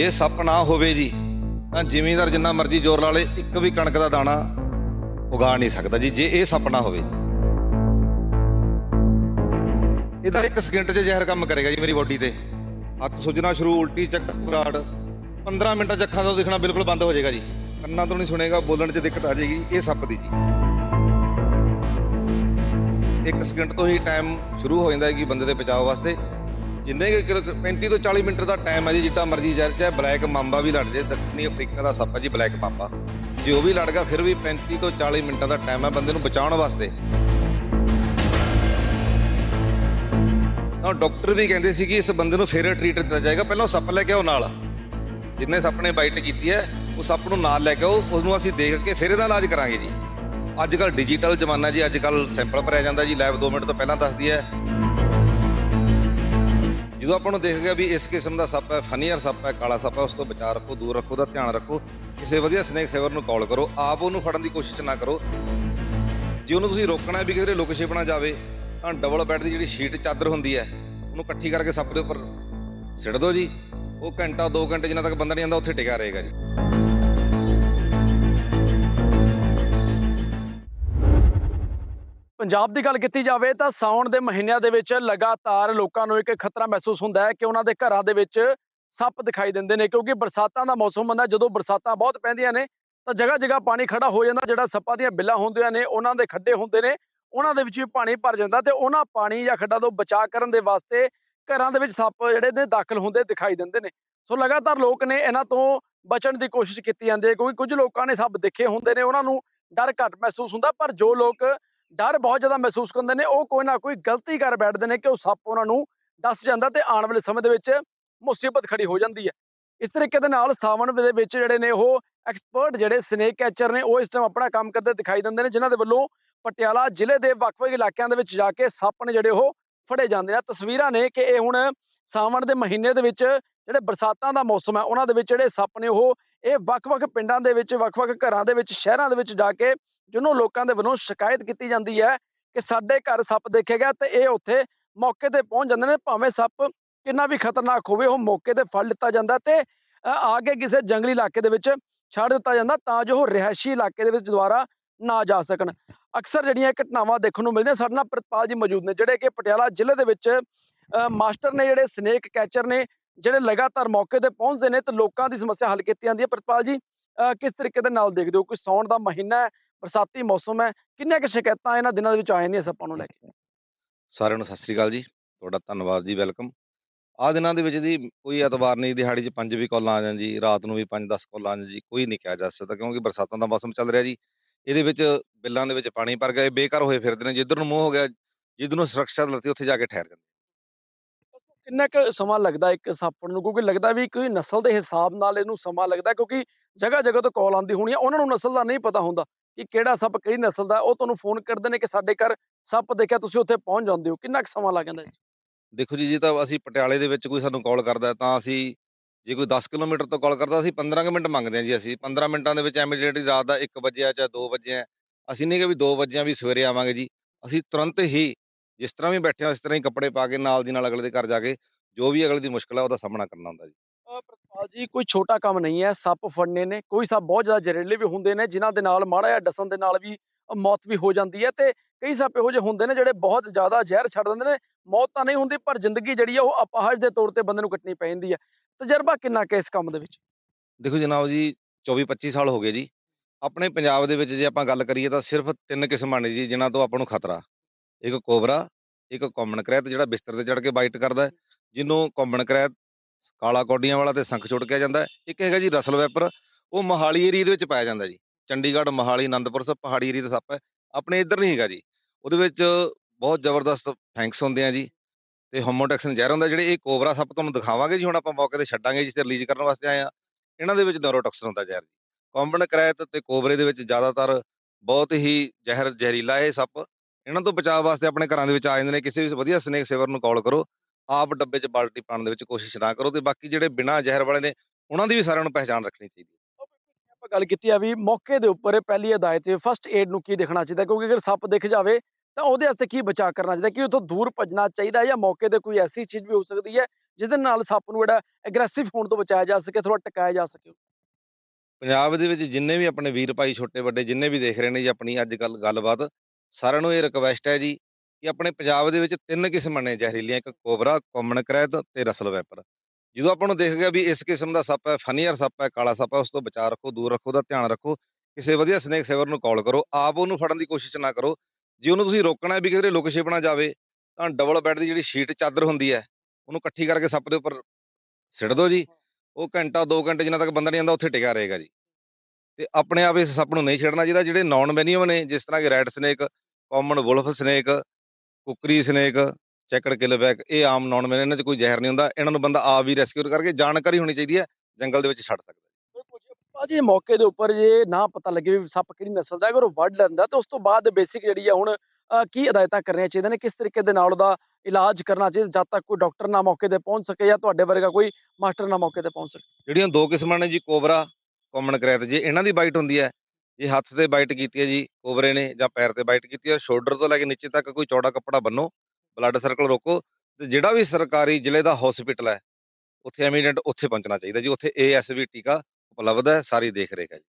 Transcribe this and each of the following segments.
ਜੇ ਸੱਪ ਨਾ ਹੋਵੇ ਜੀ, ਤਾਂ ਜ਼ਿਮੀਂਦਾਰ ਜਿੰਨਾ ਮਰਜ਼ੀ ਜ਼ੋਰ ਲਾ ਲੇ, ਇੱਕ ਵੀ ਕਣਕ ਦਾ ਦਾਣਾ ਉਗਾ ਨਹੀਂ ਸਕਦਾ ਜੀ, ਜੇ ਇਹ ਸੱਪ ਨਾ ਹੋਵੇ ਇਹਦਾ ਇੱਕ ਸਕਿੰਟ 'ਚ ਜ਼ਹਿਰ ਕੰਮ ਕਰੇਗਾ ਜੀ ਮੇਰੀ ਬੋਡੀ ਤੇ। ਹੱਥ ਸੁੱਜਣਾ ਸ਼ੁਰੂ, ਉਲਟੀ ਚੱਕਰ ਘਬਰਾਹਟ 15 ਮਿੰਟਾਂ 'ਚ ਅੱਖਾਂ ਤੋਂ ਦਿਖਣਾ ਬਿਲਕੁਲ ਬੰਦ ਹੋ ਜਾਏਗਾ ਜੀ। ਕੰਨਾਂ ਤੋਂ ਨਹੀਂ ਸੁਣੇਗਾ, ਬੋਲਣ 'ਚ ਦਿੱਕਤ ਆ ਜਾਏਗੀ, ਇਹ ਸੱਪ ਦੀ ਜੀ। ਇੱਕ ਸਕਿੰਟ ਤੋਂ ਹੀ ਟਾਈਮ ਸ਼ੁਰੂ ਹੋ ਜਾਂਦਾ ਹੈ ਕਿ ਬੰਦੇ ਦੇ ਬਚਾਓ ਵਾਸਤੇ। ਜਿੰਨੇ ਕੁ ਕਿਲੋ- 35 ਤੋਂ 40 ਮਿੰਟ ਦਾ ਟਾਈਮ ਹੈ ਜੀ, ਜਿੱਦਾਂ ਮਰਜ਼ੀ ਜ਼ਹਿਰ ਚਾਹੇ ਬਲੈਕ ਮਾਂਬਾ ਵੀ ਲੜ ਜੇ, ਦੱਖਣੀ ਅਫਰੀਕਾ ਦਾ ਸੱਪ ਹੈ ਜੀ, ਬਲੈਕ ਮਾਂਬਾ। ਜੇ ਉਹ ਵੀ ਲੜ ਗਿਆ, ਫਿਰ ਵੀ 35 ਤੋਂ 40 ਮਿੰਟਾਂ ਦਾ ਟਾਈਮ ਹੈ ਬੰਦੇ ਨੂੰ ਬਚਾਉਣ ਵਾਸਤੇ। ਤਾਂ ਡਾਕਟਰ ਵੀ ਕਹਿੰਦੇ ਸੀ ਕਿ ਇਸ ਬੰਦੇ ਨੂੰ ਫੇਰ ਟ੍ਰੀਟ ਦਿੱਤਾ ਜਾਏਗਾ, ਪਹਿਲਾਂ ਉਹ ਸੱਪ ਲੈ ਕੇ ਆਓ ਨਾਲ। ਜਿੰਨੇ ਸੱਪ ਨੇ ਬਾਈਟ ਕੀਤੀ ਹੈ, ਉਹ ਸੱਪ ਨੂੰ ਨਾਲ ਲੈ ਕੇ ਆਓ, ਉਹਨੂੰ ਅਸੀਂ ਦੇਖ ਕੇ ਫਿਰ ਇਹਦਾ ਇਲਾਜ ਕਰਾਂਗੇ ਜੀ। ਅੱਜ ਕੱਲ ਡਿਜੀਟਲ ਜ਼ਮਾਨਾ ਜੀ, ਅੱਜ ਕੱਲ ਸੈਂਪਲ ਭਰਿਆ ਜਾਂਦਾ ਜੀ ਲੈਬ 2 ਮਿੰਟ ਤੋਂ ਪਹਿਲਾਂ ਦੱਸਦੀ ਹੈ। ਜਦੋਂ ਆਪਾਂ ਨੂੰ ਦੇਖ ਗਿਆ ਵੀ ਇਸ ਕਿਸਮ ਦਾ ਸੱਪ ਹੈ ਫਨੀਅਰ ਸੱਪ ਹੈ, ਕਾਲਾ ਸੱਪ ਹੈ, ਉਸ ਤੋਂ ਬਚਾਅ ਰੱਖੋ, ਦੂਰ ਰੱਖੋ ਦਾ ਧਿਆਨ ਰੱਖੋ, ਕਿਸੇ ਵਧੀਆ ਸਨੇਕ ਸੇਵਰ ਨੂੰ ਕਾਲ ਕਰੋ, ਆਪ ਉਹਨੂੰ ਫੜਨ ਦੀ ਕੋਸ਼ਿਸ਼ ਨਾ ਕਰੋ। ਜੇ ਉਹਨੂੰ ਤੁਸੀਂ ਰੋਕਣਾ ਵੀ ਕਿਤੇ ਲੁਕ ਛਿਪਣਾ ਜਾਵੇ, ਤਾਂ ਡਬਲ ਬੈੱਡ ਦੀ ਜਿਹੜੀ ਸ਼ੀਟ ਚਾਦਰ ਹੁੰਦੀ ਹੈ, ਉਹਨੂੰ ਇਕੱਠੀ ਕਰਕੇ ਸੱਪ ਦੇ ਉੱਪਰ ਸਿੱਟ ਦਿਓ ਜੀ। ਉਹ ਘੰਟਾ 2 ਘੰਟੇ ਜਿੰਨਾ ਤੱਕ ਬੰਦਾ ਨਹੀਂ ਆਉਂਦਾ, ਉੱਥੇ ਟਿਕਾ ਰਹੇਗਾ ਜੀ। ਪੰਜਾਬ ਦੀ ਗੱਲ ਕੀਤੀ ਜਾਵੇ ਤਾਂ ਸਾਉਣ ਦੇ ਮਹੀਨਿਆਂ ਦੇ ਵਿੱਚ ਲਗਾਤਾਰ ਲੋਕਾਂ ਨੂੰ ਇੱਕ ਖਤਰਾ ਮਹਿਸੂਸ ਹੁੰਦਾ ਹੈ ਕਿ ਉਹਨਾਂ ਦੇ ਘਰਾਂ ਦੇ ਵਿੱਚ ਸੱਪ ਦਿਖਾਈ ਦਿੰਦੇ ਨੇ, ਕਿਉਂਕਿ ਬਰਸਾਤਾਂ ਦਾ ਮੌਸਮ ਹੁੰਦਾ, ਜਦੋਂ ਬਰਸਾਤਾਂ ਬਹੁਤ ਪੈਂਦੀਆਂ ਨੇ, ਤਾਂ ਜਗ੍ਹਾ ਜਗ੍ਹਾ ਪਾਣੀ ਖੜਾ ਹੋ ਜਾਂਦਾ, ਜਿਹੜਾ ਸੱਪਾਂ ਦੀਆਂ ਬਿੱਲਾਂ ਹੁੰਦੀਆਂ ਨੇ, ਉਹਨਾਂ ਦੇ ਖੱਡੇ ਹੁੰਦੇ ਨੇ, ਉਹਨਾਂ ਦੇ ਵਿੱਚ ਵੀ ਪਾਣੀ ਭਰ ਜਾਂਦਾ ਤੇ ਉਹਨਾਂ ਪਾਣੀ ਜਾਂ ਖੱਡਾਂ ਤੋਂ ਬਚਾਅ ਕਰਨ ਦੇ ਵਾਸਤੇ ਘਰਾਂ ਦੇ ਵਿੱਚ ਸੱਪ ਜਿਹੜੇ ਨੇ ਦਾਖਲ ਹੁੰਦੇ ਦਿਖਾਈ ਦਿੰਦੇ ਨੇ। ਸੋ ਲਗਾਤਾਰ ਲੋਕ ਨੇ ਇਹਨਾਂ ਤੋਂ ਬਚਣ ਦੀ ਕੋਸ਼ਿਸ਼ ਕੀਤੀ ਜਾਂਦੀ ਹੈ, ਕਿਉਂਕਿ ਕੁਝ ਲੋਕਾਂ ਨੇ ਸੱਪ ਦੇਖੇ ਹੁੰਦੇ ਨੇ, ਉਹਨਾਂ ਨੂੰ ਡਰ ਘੱਟ ਮਹਿਸੂਸ ਹੁੰਦਾ, ਪਰ ਜੋ ਲੋਕ ਡਰ ਬਹੁਤ ਜ਼ਿਆਦਾ ਮਹਿਸੂਸ ਕਰਦੇ ਨੇ, ਉਹ ਕੋਈ ਨਾ ਕੋਈ ਗਲਤੀ ਕਰ ਬੈਠਦੇ ਨੇ ਕਿ ਉਹ ਸੱਪ ਉਹਨਾਂ ਨੂੰ ਦੱਸ ਜਾਂਦਾ ਤੇ ਆਉਣ ਵਾਲੇ ਸਮੇਂ ਦੇ ਵਿੱਚ ਮੁਸੀਬਤ ਖੜੀ ਹੋ ਜਾਂਦੀ ਹੈ। ਇਸ ਤਰੀਕੇ ਦੇ ਨਾਲ ਸਾਵਣ ਦੇ ਵਿੱਚ ਜਿਹੜੇ ਨੇ ਉਹ ਐਕਸਪਰਟ ਜਿਹੜੇ ਸਨੇਕ ਕੈਚਰ ਨੇ, ਉਹ ਇਸ ਟਾਈਮ ਆਪਣਾ ਕੰਮ ਕਰਦੇ ਦਿਖਾਈ ਦਿੰਦੇ ਨੇ, ਜਿਨ੍ਹਾਂ ਦੇ ਵੱਲੋਂ ਪਟਿਆਲਾ ਜ਼ਿਲ੍ਹੇ ਦੇ ਵੱਖ-ਵੱਖ ਇਲਾਕਿਆਂ ਦੇ ਵਿੱਚ ਜਾ ਕੇ ਸੱਪ ਨੇ ਜਿਹੜੇ ਉਹ ਫੜੇ ਜਾਂਦੇ ਆ। ਤਸਵੀਰਾਂ ਨੇ ਕਿ ਇਹ ਹੁਣ ਸਾਵਣ ਦੇ ਮਹੀਨੇ ਦੇ ਵਿੱਚ ਜਿਹੜੇ ਬਰਸਾਤਾਂ ਦਾ ਮੌਸਮ ਹੈ, ਉਹਨਾਂ ਦੇ ਵਿੱਚ ਜਿਹੜੇ ਸੱਪ ਨੇ ਉਹ ਇਹ ਵੱਖ-ਵੱਖ ਪਿੰਡਾਂ ਦੇ ਵਿੱਚ, ਵੱਖ-ਵੱਖ ਘਰਾਂ ਦੇ ਵਿੱਚ, ਸ਼ਹਿਰਾਂ ਦੇ ਵਿੱਚ ਜਾ ਕੇ ਜਿਹਨੂੰ ਲੋਕਾਂ ਦੇ ਵੱਲੋਂ ਸ਼ਿਕਾਇਤ ਕੀਤੀ ਜਾਂਦੀ ਹੈ ਕਿ ਸਾਡੇ ਘਰ ਸੱਪ ਦੇਖਿਆ ਗਿਆ ਤੇ ਇਹ ਉੱਥੇ ਮੌਕੇ ਤੇ ਪਹੁੰਚ ਜਾਂਦੇ ਨੇ ਭਾਵੇਂ ਸੱਪ ਕਿੰਨਾ ਵੀ ਖਤਰਨਾਕ ਹੋਵੇ ਉਹ ਮੌਕੇ ਤੇ ਫੜ ਲਿੱਤਾ ਜਾਂਦਾ ਤੇ ਆ ਕੇ ਕਿਸੇ ਜੰਗਲੀ ਇਲਾਕੇ ਦੇ ਵਿੱਚ ਛੱਡ ਦਿੱਤਾ ਜਾਂਦਾ ਤਾਂ ਜੋ ਉਹ ਰਿਹਾਇਸ਼ੀ ਇਲਾਕੇ ਦੇ ਵਿੱਚ ਦੁਬਾਰਾ ਨਾ ਜਾ ਸਕਣ। ਅਕਸਰ ਜਿਹੜੀਆਂ ਘਟਨਾਵਾਂ ਦੇਖਣ ਨੂੰ ਮਿਲਦੀਆਂ ਸਾਡੇ ਨਾਲ ਪ੍ਰਿਤਪਾਲ ਜੀ ਮੌਜੂਦ ਨੇ ਜਿਹੜੇ ਕਿ ਪਟਿਆਲਾ ਜ਼ਿਲ੍ਹੇ ਦੇ ਵਿੱਚ ਅ, ਮਾਸਟਰ ਨੇ ਜਿਹੜੇ ਸਨੇਕ ਕੈਚਰ ਨੇ ਜਿਹੜੇ ਲਗਾਤਾਰ ਮੌਕੇ ਤੇ ਪਹੁੰਚਦੇ ਨੇ ਤੇ ਲੋਕਾਂ ਦੀ ਸਮੱਸਿਆ ਹੱਲ ਕੀਤੀ ਜਾਂਦੀ ਹੈ। ਪ੍ਰਿਤਪਾਲ ਜੀ ਅ, ਕਿਸ ਤਰੀਕੇ ਦੇ ਨਾਲ ਦੇਖਦੇ ਹੋ? ਕੋਈ ਸੌਣ ਦਾ ਮਹੀਨਾ ਹੈ? ਬਰਸਾਤੀ ਮੌਸਮ ਹੈ। ਕਿੰਨੀਆਂ ਕਿ ਸ਼ਿਕਾਇਤਾਂ ਇਹਨਾਂ ਦਿਨਾਂ ਦੇ ਵਿੱਚ ਆ ਜਾਂਦੀਆਂ ਸੱਪਾਂ ਨੂੰ ਲੈ ਕੇ? ਸਾਰਿਆਂ ਨੂੰ ਸਤਿ ਸ੍ਰੀ ਅਕਾਲ ਜੀ। ਤੁਹਾਡਾ ਧੰਨਵਾਦ ਜੀ ਵੈਲਕਮ। ਆਹ ਦਿਨਾਂ ਦੇ ਵਿੱਚ ਜੀ ਕੋਈ ਐਤਵਾਰ ਨਹੀਂ ਦਿਹਾੜੀ 'ਚ ਪੰਜ ਵੀ ਕਾਲਾਂ ਆ ਜਾਣ ਜੀ ਰਾਤ ਨੂੰ ਵੀ 5-10 ਕਾਲਾਂ ਆ ਜਾਣ ਜੀ ਕੋਈ ਨਹੀਂ ਕਿਹਾ ਜਾ ਸਕਦਾ ਕਿਉਂਕਿ ਬਰਸਾਤਾਂ ਦਾ ਮੌਸਮ ਚੱਲ ਰਿਹਾ ਜੀ। ਇਹਦੇ ਵਿੱਚ ਬਿੱਲਾਂ ਦੇ ਵਿੱਚ ਪਾਣੀ ਭਰ ਗਿਆ ਇਹ ਬੇਕਾਰ ਹੋਏ ਫਿਰਦੇ ਨੇ ਜਿੱਧਰ ਨੂੰ ਮੂੰਹ ਹੋ ਗਿਆ ਜਿੱਧਰ ਨੂੰ ਸੁਰੱਖਿਆ ਲੱਤੀ ਉੱਥੇ ਜਾ ਕੇ ਠਹਿਰ ਜਾਂਦੇ ਕਿੰਨਾ ਕੁ ਸਮਾਂ ਲੱਗਦਾ ਇੱਕ ਸੱਪ ਨੂੰ? ਕਿਉਂਕਿ ਲੱਗਦਾ ਵੀ ਕੋਈ ਨਸਲ ਦੇ ਹਿਸਾਬ ਨਾਲ ਇਹਨੂੰ ਸਮਾਂ ਲੱਗਦਾ ਕਿਉਂਕਿ ਜਗ੍ਹਾ ਜਗ੍ਹਾ ਤੋਂ ਕਾਲ ਆਉਂਦੀ ਹੋਣੀ ਆ ਉਹਨਾਂ ਨੂੰ ਨਸਲ ਦਾ ਨਹੀਂ ਪਤਾ ਹੁੰਦਾ। ਕਿ ਕਿਹੜਾ ਸੱਪ ਕਿਹੜੀ ਨਸਲ ਦਾ ਉਹ ਤੁਹਾਨੂੰ ਫੋਨ ਕਰਦੇ ਨੇ ਕਿ ਸਾਡੇ ਘਰ ਸੱਪ ਦੇਖਿਆ ਤੁਸੀਂ ਉੱਥੇ ਪਹੁੰਚ ਜਾਂਦੇ ਹੋ। ਕਿੰਨਾ ਕੁ ਸਮਾਂ ਲੱਗ ਜਾਂਦਾ ਜੀ? ਦੇਖੋ ਜੀ ਜੇ ਤਾਂ ਅਸੀਂ ਪਟਿਆਲੇ ਦੇ ਵਿੱਚ ਕੋਈ ਸਾਨੂੰ ਕਾਲ ਕਰਦਾ ਤਾਂ ਅਸੀਂ ਜੇ ਕੋਈ 10 ਕਿਲੋਮੀਟਰ ਤੋਂ ਕਾਲ ਕਰਦਾ ਅਸੀਂ 15 ਕੁ ਮਿੰਟ ਮੰਗਦੇ ਹਾਂ ਜੀ ਅਸੀਂ। 15 ਮਿੰਟਾਂ ਦੇ ਵਿੱਚ ਇਮੀਡੀਏਟਲੀ ਰਾਤ ਦਾ 1 ਵਜੇ ਚਾਹੇ 2 ਵਜੇ ਆ ਅਸੀਂ ਨਹੀਂ ਕਿ ਵੀ 2 ਵਜੇ ਵੀ ਸਵੇਰੇ ਆਵਾਂਗੇ ਜੀ। ਅਸੀਂ ਤੁਰੰਤ ਹੀ ਜਿਸ ਤਰ੍ਹਾਂ ਵੀ ਬੈਠੇ ਹਾਂ ਉਸ ਤਰ੍ਹਾਂ ਹੀ ਕੱਪੜੇ ਪਾ ਕੇ ਨਾਲ ਦੀ ਨਾਲ ਅਗਲੇ ਦੇ ਘਰ ਜਾ ਕੇ ਜੋ ਵੀ ਅਗਲੇ ਦੀ ਮੁਸ਼ਕਲ ਹੈ ਉਹਦਾ ਸਾਹਮਣਾ ਕਰਨਾ ਹੁੰਦਾ ਜੀ। ਜੀ, ਕੋਈ ਛੋਟਾ ਕੰਮ ਨਹੀਂ ਹੈ, ਸੱਪ ਫੜਨੇ ਨੇ, ਕੋਈ ਸੱਪ ਬਹੁਤ ਜ਼ਿਆਦਾ ਜ਼ਹਿਰੀਲੇ ਵੀ ਹੁੰਦੇ ਨੇ, ਜਿਨ੍ਹਾਂ ਦੇ ਨਾਲ ਮਾੜਾ ਜਿਹਾ ਡਸਣ ਦੇ ਨਾਲ ਵੀ ਮੌਤ ਵੀ ਹੋ ਜਾਂਦੀ ਹੈ ਤੇ ਕਈ ਸੱਪ ਇਹੋ ਜਿਹੇ ਹੁੰਦੇ ਨੇ ਜਿਹੜੇ ਬਹੁਤ ਜ਼ਿਆਦਾ ਜ਼ਹਿਰ ਛੱਡ ਦਿੰਦੇ ਨੇ, ਮੌਤ ਤਾਂ ਨਹੀਂ ਹੁੰਦੀ ਪਰ ਜ਼ਿੰਦਗੀ ਜਿਹੜੀ ਆ ਉਹ ਅਪਾਹਜ ਦੇ ਤੌਰ ਤੇ ਬੰਦੇ ਨੂੰ ਕੱਟਣੀ ਪੈ ਹੈ। ਤਜਰਬਾ ਕਿੰਨਾ ਕੁ ਇਸ ਕੰਮ ਦੇ ਵਿੱਚ? ਦੇਖੋ ਜਨਾਬ ਜੀ 24 25 ਸਾਲ ਹੋ ਗਏ ਜੀ। ਆਪਣੇ ਪੰਜਾਬ ਦੇ ਵਿੱਚ ਜੇ ਆਪਾਂ ਗੱਲ ਕਰੀਏ ਤਾਂ ਸਿਰਫ ਤਿੰਨ ਕਿਸਮਾਂ ਨੇ ਜੀ, ਜਿਨ੍ਹਾਂ ਤੋਂ ਆਪਾਂ ਨੂੰ ਖਤਰਾ। ਇੱਕ ਕੋਬਰਾ, ਇੱਕ ਕਾਮਨ ਕਰੈਤ ਜਿਹੜਾ ਬਿਸਤਰ ਤੇ ਚੜ ਕੇ ਬਾਈਟ ਕਰਦਾ ਹੈ, ਜਿਹਨੂੰ ਕਾਮਨ ਕਰੈਤ ਕਾਲਾ ਕੋਡੀਆਂ ਵਾਲਾ ਤੇ ਸੰਖ ਛੁੱਟ ਕਿਹਾ ਜਾਂਦਾ ਇੱਕ ਹੈਗਾ ਜੀ ਰਸਲ ਵੈਪਰ, ਉਹ ਮੋਹਾਲੀ ਏਰੀਆ ਦੇ ਵਿੱਚ ਪਾਇਆ ਜਾਂਦਾ ਜੀ। ਚੰਡੀਗੜ੍ਹ, ਮੋਹਾਲੀ ਆਨੰਦਪੁਰ ਸਭ ਪਹਾੜੀ ਏਰੀਆ ਦਾ ਸੱਪ ਹੈ। ਆਪਣੇ ਇੱਧਰ ਨਹੀਂ ਹੈਗਾ ਜੀ। ਉਹਦੇ ਵਿੱਚ ਬਹੁਤ ਜ਼ਬਰਦਸਤ ਥੈਂਕਸ ਹੁੰਦੇ ਆ ਜੀ। ਤੇ ਹੋਮੋਟੈਕਸਨ ਜ਼ਹਿਰ ਹੁੰਦਾ, ਜਿਹੜੇ ਇਹ ਕੋਬਰਾ ਸੱਪ ਤੁਹਾਨੂੰ ਦਿਖਾਵਾਂਗੇ ਜੀ, ਹੁਣ ਆਪਾਂ ਮੌਕੇ ਤੇ ਛੱਡਾਂਗੇ ਜਿੱਥੇ ਰਿਲੀਜ਼ ਕਰਨ ਵਾਸਤੇ ਆਏ ਆ। ਇਹਨਾਂ ਦੇ ਵਿੱਚ ਨੈਰੋਟੌਕਸਿਨ ਹੁੰਦਾ ਜ਼ਹਿਰ ਜੀ। ਕਾਂਬਨ ਕਰੈਤ ਤੇ ਕੋਬਰੇ ਦੇ ਵਿੱਚ ਜ਼ਿਆਦਾਤਰ ਬਹੁਤ ਹੀ ਜ਼ਹਿਰ ਜ਼ਹਿਰੀਲਾ ਇਹ ਸੱਪ। ਇਹਨਾਂ ਤੋਂ ਬਚਾਅ ਵਾਸਤੇ ਆਪਣੇ ਘਰਾਂ ਦੇ ਵਿੱਚ ਆ ਜਾਂਦੇ ਨੇ। ਕਿਸੇ ਵੀ ਵਧੀਆ ਸਨੇਕ ਸੇਵਰ ਨੂੰ ਕਾਲ ਕਰੋ। ਆਪ ਡੱਬੇ 'ਚ ਬਾਲਟੀ ਪਾਉਣ ਦੇ ਵਿੱਚ ਕੋਸ਼ਿਸ਼ ਨਾ ਕਰੋ ਤੇ ਬਾਕੀ ਜਿਹੜੇ ਬਿਨਾਂ ਜ਼ਹਿਰ ਵਾਲੇ ਨੇ ਉਹਨਾਂ ਦੀ ਵੀ ਸਾਰਿਆਂ ਨੂੰ ਪਹਿਚਾਣ ਰੱਖਣੀ ਚਾਹੀਦੀ ਹੈ। ਆਪਾਂ ਗੱਲ ਕੀਤੀ ਆ ਵੀ ਮੌਕੇ ਦੇ ਉੱਪਰ ਇਹ ਪਹਿਲੀ ਹਦਾਇਤ ਹੈ ਫਸਟ ਏਡ ਨੂੰ ਕੀ ਦੇਖਣਾ ਚਾਹੀਦਾ ਕਿਉਂਕਿ ਅਗਰ ਸੱਪ ਦਿਖ ਜਾਵੇ ਤਾਂ ਉਹਦੇ ਵਾਸਤੇ ਕੀ ਬਚਾਅ ਕਰਨਾ ਚਾਹੀਦਾ ਕਿ ਉਥੋਂ ਦੂਰ ਭੱਜਣਾ ਚਾਹੀਦਾ ਜਾਂ ਮੌਕੇ ਤੇ ਕੋਈ ਐਸੀ ਚੀਜ਼ ਵੀ ਹੋ ਸਕਦੀ ਹੈ ਜਿਹਦੇ ਨਾਲ ਸੱਪ ਨੂੰ ਜਿਹੜਾ ਐਗਰੈਸਿਵ ਹੋਣ ਤੋਂ ਬਚਾਇਆ ਜਾ ਸਕੇ ਥੋੜਾ ਟਿਕਾਇਆ ਜਾ ਸਕੇ। ਪੰਜਾਬ ਦੇ ਵਿੱਚ ਜਿੰਨੇ ਵੀ ਆਪਣੇ ਵੀਰ ਭਾਈ ਛੋਟੇ ਵੱਡੇ ਜਿੰਨੇ ਵੀ ਦੇਖ ਰਹੇ ਨੇ ਜੀ ਆਪਣੀ ਅੱਜ ਕੱਲ ਗੱਲਬਾਤ ਸਾਰਿਆਂ ਨੂੰ ਇਹ ਰਿਕਵੈਸਟ ਹੈ ਜੀ ਕਿ ਆਪਣੇ ਪੰਜਾਬ ਦੇ ਵਿੱਚ ਤਿੰਨ ਕਿਸਮਾਂ ਨੇ ਜ਼ਹਿਰੀਲੀਆਂ, ਇੱਕ ਕੋਬਰਾ ਕਾਮਨ ਕਰੈਤ ਤੇ ਰਸਲ ਵੈਪਰ। ਜਦੋਂ ਆਪਾਂ ਨੂੰ ਦੇਖ ਗਿਆ ਵੀ ਇਸ ਕਿਸਮ ਦਾ ਸੱਪ ਹੈ ਫਨੀਅਰ ਸੱਪ ਹੈ, ਕਾਲਾ ਸੱਪ ਹੈ, ਉਸ ਤੋਂ ਬਚਾਅ ਰੱਖੋ, ਦੂਰ ਰੱਖੋ ਦਾ ਧਿਆਨ ਰੱਖੋ, ਕਿਸੇ ਵਧੀਆ ਸਨੇਕ ਸੇਵਰ ਨੂੰ ਕਾਲ ਕਰੋ, ਆਪ ਉਹਨੂੰ ਫੜਨ ਦੀ ਕੋਸ਼ਿਸ਼ ਨਾ ਕਰੋ। ਜੇ ਉਹਨੂੰ ਤੁਸੀਂ ਰੋਕਣਾ ਵੀ ਕਿਤੇ ਲੁਕ ਛਿਪ ਜਾਵੇ, ਤਾਂ ਡਬਲ ਬੈੱਡ ਦੀ ਜਿਹੜੀ ਸ਼ੀਟ ਚਾਦਰ ਹੁੰਦੀ ਹੈ, ਉਹਨੂੰ ਇਕੱਠੀ ਕਰਕੇ ਸੱਪ ਦੇ ਉੱਪਰ ਸਿੱਟ ਦਿਓ ਜੀ। ਉਹ ਘੰਟਾ 2 ਘੰਟੇ ਜਿੰਨਾ ਤੱਕ ਬੰਦਾ ਨਹੀਂ ਆਉਂਦਾ, ਉੱਥੇ ਟਿਕਿਆ ਰਹੇਗਾ ਜੀ। ਤੇ ਆਪਣੇ ਆਪ ਇਸ ਸੱਪ ਨੂੰ ਨਹੀਂ ਛੇੜਨਾ ਚਾਹੀਦਾ, ਜਿਹੜੇ ਨਾਨ ਵੈਨੀਅਮ ਨੇ, ਜਿਸ ਤਰ੍ਹਾਂ ਕਿ red snake common wolf snake kukri snake checkered keelback ਇਹ ਆਮ ਨਾਨ ਵੈਨੀਅਮ ਇਹਨਾਂ 'ਚ ਕੋਈ ਜ਼ਹਿਰ ਨਹੀਂ ਹੁੰਦਾ। ਇਹਨਾਂ ਨੂੰ ਬੰਦਾ ਆਪ ਵੀ ਰੈਸਕਿਊ ਕਰਕੇ ਜਾਣਕਾਰੀ ਹੋਣੀ ਚਾਹੀਦੀ ਹੈ ਜੰਗਲ ਦੇ ਵਿੱਚ ਛੱਡ ਸਕਦਾ। ਭਾਜੀ ਮੌਕੇ ਦੇ ਉੱਪਰ ਜੇ ਨਾ ਪਤਾ ਲੱਗੇ ਵੀ ਸੱਪ ਕਿਹੜੀ ਨਸਲ ਦਾ ਹੈ, ਅਗਰ ਉਹ ਵੱਢ ਲੈਂਦਾ ਤਾਂ ਉਸ ਤੋਂ ਬਾਅਦ ਬੇਸਿਕ ਜਿਹੜੀ ਆ ਹੁਣ ਕੀ ਹਦਾਇਤਾਂ ਕਰਨੀਆਂ ਚਾਹੀਦੀਆਂ ਨੇ ਕਿਸ ਤਰੀਕੇ ਦੇ ਨਾਲ ਉਹਦਾ ਇਲਾਜ ਕਰਨਾ ਚਾਹੀਦਾ ਜਦ ਤੱਕ ਕੋਈ ਡਾਕਟਰ ਨਾ ਮੌਕੇ ਤੇ ਪਹੁੰਚ ਸਕੇ ਜਾਂ ਤੁਹਾਡੇ ਵਰਗਾ ਕੋਈ ਮਾਸਟਰ ਨਾ ਮੌਕੇ ਤੇ ਪਹੁੰਚ ਸਕੇ। ਜਿਹੜੀਆਂ ਦੋ ਕਿਸਮਾਂ ਨੇ ਜੀ ਕੋਬਰਾ ਕਾਮਨ ਕਰੈਤ ਜੇ ਇਹਨਾਂ ਦੀ ਬਾਈਟ ਹੁੰਦੀ ਹੈ ਜੇ ਹੱਥ ਤੇ ਬਾਈਟ ਕੀਤੀ ਹੈ ਜੀ, ਕੋਬਰੇ ਨੇ ਜਾਂ ਪੈਰ ਤੇ ਬਾਈਟ ਕੀਤੀ ਹੈ ਸ਼ੋਲਡਰ ਤੋਂ ਲੈ ਕੇ ਨੀਚੇ ਤੱਕ ਕੋਈ ਚੌੜਾ ਕੱਪੜਾ ਬੰਨੋ ਬਲੱਡ ਸਰਕਲ ਰੋਕੋ ਤੇ ਜਿਹੜਾ ਵੀ ਸਰਕਾਰੀ ਜ਼ਿਲ੍ਹੇ ਦਾ ਹਸਪੀਟਲ ਹੈ, ਉੱਥੇ ਐਮੀਡੈਂਟ ਉੱਥੇ ਪਹੁੰਚਣਾ ਚਾਹੀਦਾ ਜੀ, ਉੱਥੇ ਏਐਸਵੀ ਟੀਕਾ ਉਪਲਬਧ ਹੈ, ਸਾਰੀ ਦੇਖ ਰੇਖ ਹੈ ਜੀ।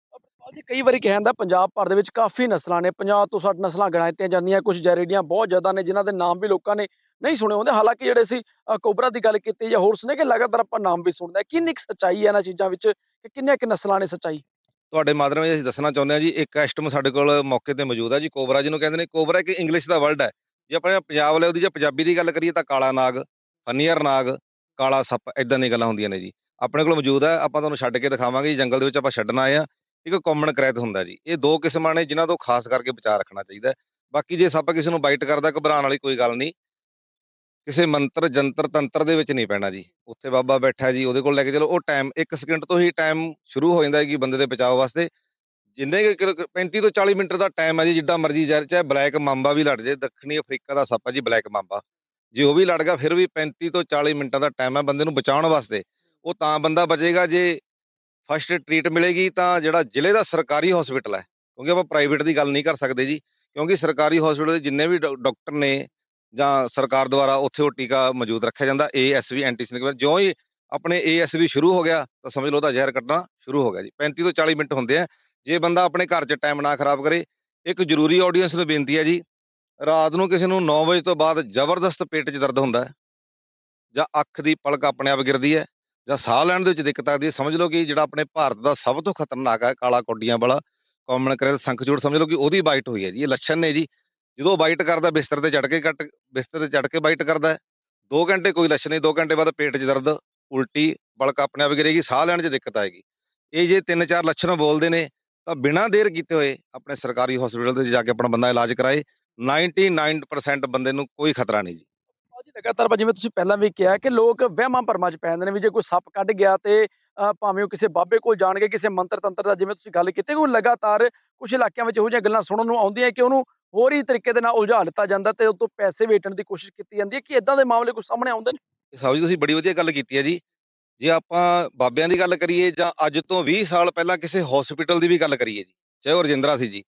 ਭਾਜੀ ਕਈ ਵਾਰੀ ਕਿਹਾ ਜਾਂਦਾ ਪੰਜਾਬ ਭਰ ਦੇ ਵਿੱਚ ਕਾਫੀ ਨਸਲਾਂ ਨੇ 50 ਤੋਂ 60 ਨਸਲਾਂ ਗਿਣਾਈਆਂ ਜਾਂਦੀਆਂ ਕੁਝ ਜ਼ਹਿਰੀਲੀਆਂ ਬਹੁਤ ਜ਼ਿਆਦਾ ਨੇ, ਜਿਨ੍ਹਾਂ ਦੇ ਨਾਮ ਵੀ ਲੋਕਾਂ ਨੇ ਨਹੀਂ ਸੁਣੇ ਹੁੰਦੇ, ਹਾਲਾਂਕਿ ਜਿਹੜੇ ਸੀ ਕੋਬਰਾ ਦੀ ਗੱਲ ਕੀਤੀ ਜਾਂ ਹੋਰ ਸੁਣੇ ਕਿ ਲਗਾਤਾਰ ਆਪਾਂ ਨਾਮ ਵੀ ਸੁਣਦੇ ਹਾਂ, ਕਿੰਨੀ ਕੁ ਸੱਚਾਈ ਹੈ ਇਹਨਾਂ ਚੀਜ਼ਾਂ ਵਿੱਚ, ਕਿ ਕਿੰਨੀਆਂ ਕਿ ਨਸਲਾਂ ਨੇ ਸੱਚਾਈ? ਤੁਹਾਡੇ ਮਾਧਿਅਮ ਵਿੱਚ ਅਸੀਂ ਦੱਸਣਾ ਚਾਹੁੰਦੇ ਹਾਂ ਜੀ, ਇੱਕ ਐਸਟਮ ਸਾਡੇ ਕੋਲ ਮੌਕੇ ਤੇ ਮੌਜੂਦ ਹੈ ਜੀ, ਕੋਬਰਾ ਜਿਹਨੂੰ ਕਹਿੰਦੇ ਨੇ। ਕੋਬਰਾ ਇੱਕ ਇੰਗਲਿਸ਼ ਦਾ ਵਰਡ ਹੈ। ਜੇ ਆਪਾਂ ਪੰਜਾਬ ਵਾਲੇ ਉਹਦੀ ਜੇ ਪੰਜਾਬੀ ਦੀ ਗੱਲ ਕਰੀਏ ਤਾਂ ਕਾਲਾ ਨਾਗ ਫਨੀਅਰ ਨਾਗ, ਕਾਲਾ ਸੱਪ ਇਦਾਂ ਦੀਆਂ ਗੱਲਾਂ ਹੁੰਦੀਆਂ ਨੇ ਜੀ। ਆਪਣੇ ਕੋਲ ਮੌਜੂਦ ਹੈ, ਆਪਾਂ ਤੁਹਾਨੂੰ ਛੱਡ ਕੇ ਦਿਖਾਵਾਂਗੇ ਜੀ, ਜੰਗਲ ਦੇ ਵਿੱਚ ਆਪਾਂ ਛੱਡਣ ਆਏ ਆ ਇੱਕ ਕਾਮਨ ਕ੍ਰੈਤ ਹੁੰਦਾ ਜੀ। ਇਹ ਦੋ ਕਿਸਮਾਂ ਨੇ ਜਿਨ੍ਹਾਂ ਤੋਂ ਖਾਸ ਕਰਕੇ ਬਚਾਅ ਰੱਖਣਾ ਚਾਹੀਦਾ ਬਾਕੀ ਜੇ ਸੱਪ ਕਿਸੇ ਨੂੰ ਬਾਈਟ ਕਰਦਾ, ਘਬਰਾਉਣ ਵਾਲੀ ਕੋਈ ਗੱਲ ਨਹੀਂ। ਕਿਸੇ ਮੰਤਰ, ਜੰਤਰ, ਤੰਤਰ ਦੇ ਵਿੱਚ ਨਹੀਂ ਪੈਣਾ ਜੀ। ਉੱਥੇ ਬਾਬਾ ਬੈਠਾ ਜੀ, ਉਹਦੇ ਕੋਲ ਲੈ ਕੇ ਚਲੋ, ਉਹ ਟਾਈਮ 1 ਸਕਿੰਟ ਤੋਂ ਹੀ ਟਾਈਮ ਸ਼ੁਰੂ ਹੋ ਜਾਂਦਾ ਹੈ ਕਿ ਬੰਦੇ ਦੇ ਬਚਾਓ ਵਾਸਤੇ। ਜਿੰਨੇ ਕੁ ਕਿਲੋ- 35 ਤੋਂ 40 ਮਿੰਟ ਦਾ ਟਾਈਮ ਹੈ ਜੀ, ਜਿੱਦਾਂ ਮਰਜ਼ੀ ਜ਼ਹਿਰ, ਚਾਹੇ ਬਲੈਕ ਮਾਂਬਾ ਵੀ ਲੜ ਜੇ, ਦੱਖਣੀ ਅਫਰੀਕਾ ਦਾ ਸੱਪ ਹੈ ਜੀ ਬਲੈਕ ਮਾਂਬਾ। ਜੇ ਉਹ ਵੀ ਲੜ ਗਿਆ, ਫਿਰ ਵੀ 35 ਤੋਂ 40 ਮਿੰਟਾਂ ਦਾ ਟਾਈਮ ਹੈ ਬੰਦੇ ਨੂੰ ਬਚਾਉਣ ਵਾਸਤੇ। ਉਹ ਤਾਂ ਬੰਦਾ ਬਚੇਗਾ, ਜੇ ਫਸਟ ਟ੍ਰੀਟ ਮਿਲੇਗੀ ਤਾਂ ਜਿਹੜਾ ਜ਼ਿਲ੍ਹੇ ਦਾ ਸਰਕਾਰੀ ਹਸਪੀਟਲ ਹੈ। ਕਿਉਂਕਿ ਆਪਾਂ ਪ੍ਰਾਈਵੇਟ ਦੀ ਗੱਲ ਨਹੀਂ ਕਰ ਸਕਦੇ ਜੀ। ਕਿਉਂਕਿ ਸਰਕਾਰੀ ਹਸਪੀਟਲ ਦੇ ਜਿੰਨੇ ਵੀ ਡਾਕ- ਡਾਕਟਰ ਨੇ ਜਾਂ ਸਰਕਾਰ ਦੁਆਰਾ ਉੱਥੇ ਉਹ ਟੀਕਾ ਮੌਜੂਦ ਰੱਖਿਆ ਜਾਂਦਾ ਏਐਸਵੀ ਐਂਟੀਸਨਿਕ ਜਿਉਂ ਹੀ ਆਪਣੇ ਏਐਸਵੀ ਸ਼ੁਰੂ ਹੋ ਗਿਆ, ਤਾਂ ਸਮਝ ਲਓ ਉਹਦਾ ਜ਼ਹਿਰ ਕੱਢਣਾ ਸ਼ੁਰੂ ਹੋ ਗਿਆ ਜੀ। 35 ਤੋਂ 40 ਮਿੰਟ ਹੁੰਦੇ ਆ। ਜੇ ਬੰਦਾ ਆਪਣੇ ਘਰ 'ਚ ਟਾਈਮ ਨਾ ਖਰਾਬ ਕਰੇ, ਇੱਕ ਜ਼ਰੂਰੀ ਆਡੀਅנס ਨੂੰ ਬੇਨਤੀ ਹੈ ਜੀ, ਰਾਤ ਨੂੰ ਕਿਸੇ ਨੂੰ 9 ਵਜੇ ਤੋਂ ਬਾਅਦ ਜ਼ਬਰਦਸਤ ਪੇਟ 'ਚ ਦਰਦ ਹੁੰਦਾ ਹੈ, ਜਾਂ ਅੱਖ ਦੀ ਪਲਕ ਆਪਣੇ ਆਪ ਗਿਰਦੀ ਹੈ, ਜਾਂ ਸਾਹ ਲੈਣ ਦੇ ਵਿੱਚ ਦਿੱਕਤ ਆਉਂਦੀ ਹੈ, ਸਮਝ ਲਓ ਕਿ ਜਿਹੜਾ ਆਪਣੇ ਭਾਰਤ ਦਾ ਸਭ ਤੋਂ ਖਤਰਨਾਕ ਹੈ, ਕਾਲਾ ਕੋਡੀਆਂ ਵਾਲਾ ਕਾਮਨ ਕਰੈਤ ਸੰਖਚੂੜ, ਸਮਝ ਲਓ ਕਿ ਉਹਦੀ ਬਾਈਟ ਹੋਈ ਹੈ ਜੀ, ਇਹ ਲੱਛਣ ਨੇ ਜੀ। ਜਦੋਂ ਬਾਈਟ ਕਰਦਾ, ਬਿਸਤਰ ਤੇ ਚੜ ਕੇ ਕੱਟ, ਬਿਸਤਰ ਤੇ ਚੜ ਕੇ ਬਾਈਟ ਕਰਦਾ ਹੈ। 2 ਘੰਟੇ ਕੋਈ ਲੱਛਣ ਨਹੀਂ 2 ਘੰਟੇ ਬਾਅਦ ਪੇਟ 'ਚ ਦਰਦ, ਉਲਟੀ, ਬਲਕ ਆਪਣੇ ਆਪ ਗਿਰੇਗੀ ਸਾਹ ਲੈਣ 'ਚ ਦਿੱਕਤ ਆਏਗੀ ਇਹ ਜੇ ਤਿੰਨ ਚਾਰ ਲੱਛਣ ਬੋਲਦੇ ਨੇ, ਤਾਂ ਬਿਨਾਂ ਦੇਰ ਕੀਤੇ ਹੋਏ ਆਪਣੇ ਸਰਕਾਰੀ ਹਸਪੀਟਲ ਤੇ ਜਾ ਕੇ ਆਪਣਾ ਬੰਦਾ ਇਲਾਜ ਕਰਾਏ 99% ਬੰਦੇ ਨੂੰ ਕੋਈ ਖਤਰਾ ਨਹੀਂ ਜੀ। ਲਗਾਤਾਰ ਜਿਵੇਂ ਤੁਸੀਂ ਪਹਿਲਾਂ ਵੀ ਕਿਹਾ ਕਿ ਲੋਕ ਵਹਿਮਾਂ ਭਰਮਾਂ 'ਚ ਪੈ ਜਾਂਦੇ ਨੇ ਵੀ ਜੇ ਕੋਈ ਸੱਪ ਕੱਢ ਗਿਆ ਤੇ ਭਾਵੇਂ ਉਹ ਕਿਸੇ ਬਾਬੇ ਕੋਲ ਜਾਣਗੇ, ਕਿਸੇ ਮੰਤਰ ਤੰਤਰ ਦਾ, ਜਿਵੇਂ ਤੁਸੀਂ ਗੱਲ ਕੀਤੀ, ਕਿ ਲਗਾਤਾਰ ਕੁਝ ਇਲਾਕਿਆਂ ਵਿੱਚ ਇਹੋ ਜਿਹੀਆਂ ਗੱਲਾਂ ਸੁਣਨ ਨੂੰ ਆਉਂਦੀਆਂ ਕਿ ਉਹਨੂੰ ਹੋਰ ਹੀ ਤਰੀਕੇ ਦੇ ਨਾਲ ਉਲਝਾ ਲਿੱਤਾ ਜਾਂਦਾ ਤੇ ਉਹ ਪੈਸੇ ਵੇਟਣ ਦੀ ਕੋਸ਼ਿਸ਼ ਕੀਤੀ ਜਾਂਦੀ ਹੈ। ਕਿ ਇਦਾਂ ਦੇ ਮਾਮਲੇ ਕੋਈ ਸਾਹਮਣੇ ਆਉਂਦੇ ਨੇ? ਸਾਹਿਬ ਜੀ, ਤੁਸੀਂ ਬੜੀ ਵਧੀਆ ਗੱਲ ਕੀਤੀ ਹੈ ਜੀ। ਜੇ ਆਪਾਂ ਬਾਬਿਆਂ ਦੀ ਗੱਲ ਕਰੀਏ ਜਾਂ ਅੱਜ ਤੋਂ 20 ਸਾਲ ਪਹਿਲਾਂ ਕਿਸੇ ਹਸਪੀਟਲ ਦੀ ਵੀ ਗੱਲ ਕਰੀਏ ਜੀ, ਚਾਹੇ ਉਹ ਰਜਿੰਦਰਾ ਸੀ ਜੀ,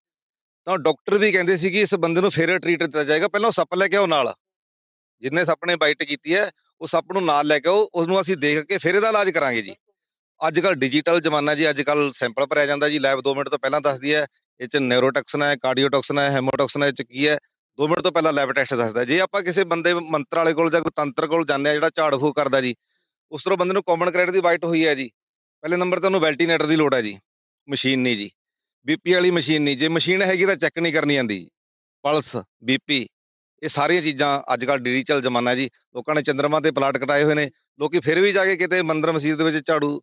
ਤਾਂ ਡਾਕਟਰ ਵੀ ਕਹਿੰਦੇ ਸੀ ਕਿ ਇਸ ਬੰਦੇ ਨੂੰ ਫੇਰ ਟ੍ਰੀਟ ਦਿੱਤਾ ਜਾਏਗਾ। ਪਹਿਲਾਂ ਉਹ ਸੱਪ ਲੈ ਕੇ ਆਓ ਨਾਲ। ਜਿੰਨੇ ਸੱਪ ਨੇ ਬਾਈਟ ਕੀਤੀ ਹੈ, ਉਹ ਸੱਪ ਨੂੰ ਨਾਲ ਲੈ ਕੇ ਆਓ, ਉਹਨੂੰ ਅਸੀਂ ਦੇਖ ਕੇ ਫਿਰ ਇਹਦਾ ਇਲਾਜ ਕਰਾਂਗੇ ਜੀ। ਅੱਜ ਕੱਲ ਡਿਜੀਟਲ ਜ਼ਮਾਨਾ ਜੀ, ਅੱਜ ਕੱਲ ਸੈਂਪਲ ਭਰਿਆ ਜਾਂਦਾ ਜੀ ਲੈਬ 2 ਮਿੰਟ ਤੋਂ ਪਹਿਲਾਂ ਦੱਸਦੀ ਹੈ ਇਹ ਚ ਨੈਰੋਟੌਕਸਨ ਹੈ ਕਾਰਡੀਓਟੌਕਸਨ ਹੈ ਹੈਮੋਟੌਕਸਨ ਹੈ, ਇਹ ਚ ਕੀ ਹੈ? 2 ਮਿੰਟ ਤੋਂ ਪਹਿਲਾਂ ਲੈਬ ਟੈਸਟ ਦੱਸਦਾ। ਜੇ ਆਪਾਂ ਕਿਸੇ ਬੰਦੇ ਮੰਤਰ ਵਾਲੇ ਕੋਲ ਜਾਂ ਕੋਈ ਤੰਤਰ ਕੋਲ ਜਾਂਦੇ ਆ ਜਿਹੜਾ ਝਾੜ ਫੂਕ ਕਰਦਾ ਜੀ, ਉਸ ਤੋਂ ਬੰਦੇ ਨੂੰ ਕਾਮਨ ਕ੍ਰੈਡਿਟ ਦੀ ਵਾਈਟ ਹੋਈ ਹੈ ਜੀ। ਪਹਿਲੇ ਨੰਬਰ ਤੇ ਉਹਨੂੰ ਵੈਲਟੀਨੇਟਰ ਦੀ ਲੋੜ ਹੈ ਜੀ ਮਸ਼ੀਨ ਨਹੀਂ ਜੀ। ਬੀਪੀ ਵਾਲੀ ਮਸ਼ੀਨ ਨਹੀਂ। ਜੇ ਮਸ਼ੀਨ ਹੈਗੀ ਤਾਂ ਚੈੱਕ ਨਹੀਂ ਕਰਨੀ ਆਂਦੀ ਪਲਸ ਬੀਪੀ ਇਹ ਸਾਰੀਆਂ ਚੀਜ਼ਾਂ ਅੱਜ ਕੱਲ ਡਿਜੀਟਲ ਜ਼ਮਾਨਾ ਜੀ। ਲੋਕਾਂ ਨੇ ਚੰਦਰਮਾ ਤੇ ਪਲਾਟ ਕਟਾਏ ਹੋਏ ਨੇ। ਲੋਕੀ ਫਿਰ ਵੀ ਜਾ ਕੇ ਕਿਤੇ ਮੰਦਰ ਮਸਜਿਦ ਦੇ ਵਿੱਚ ਝਾੜੂ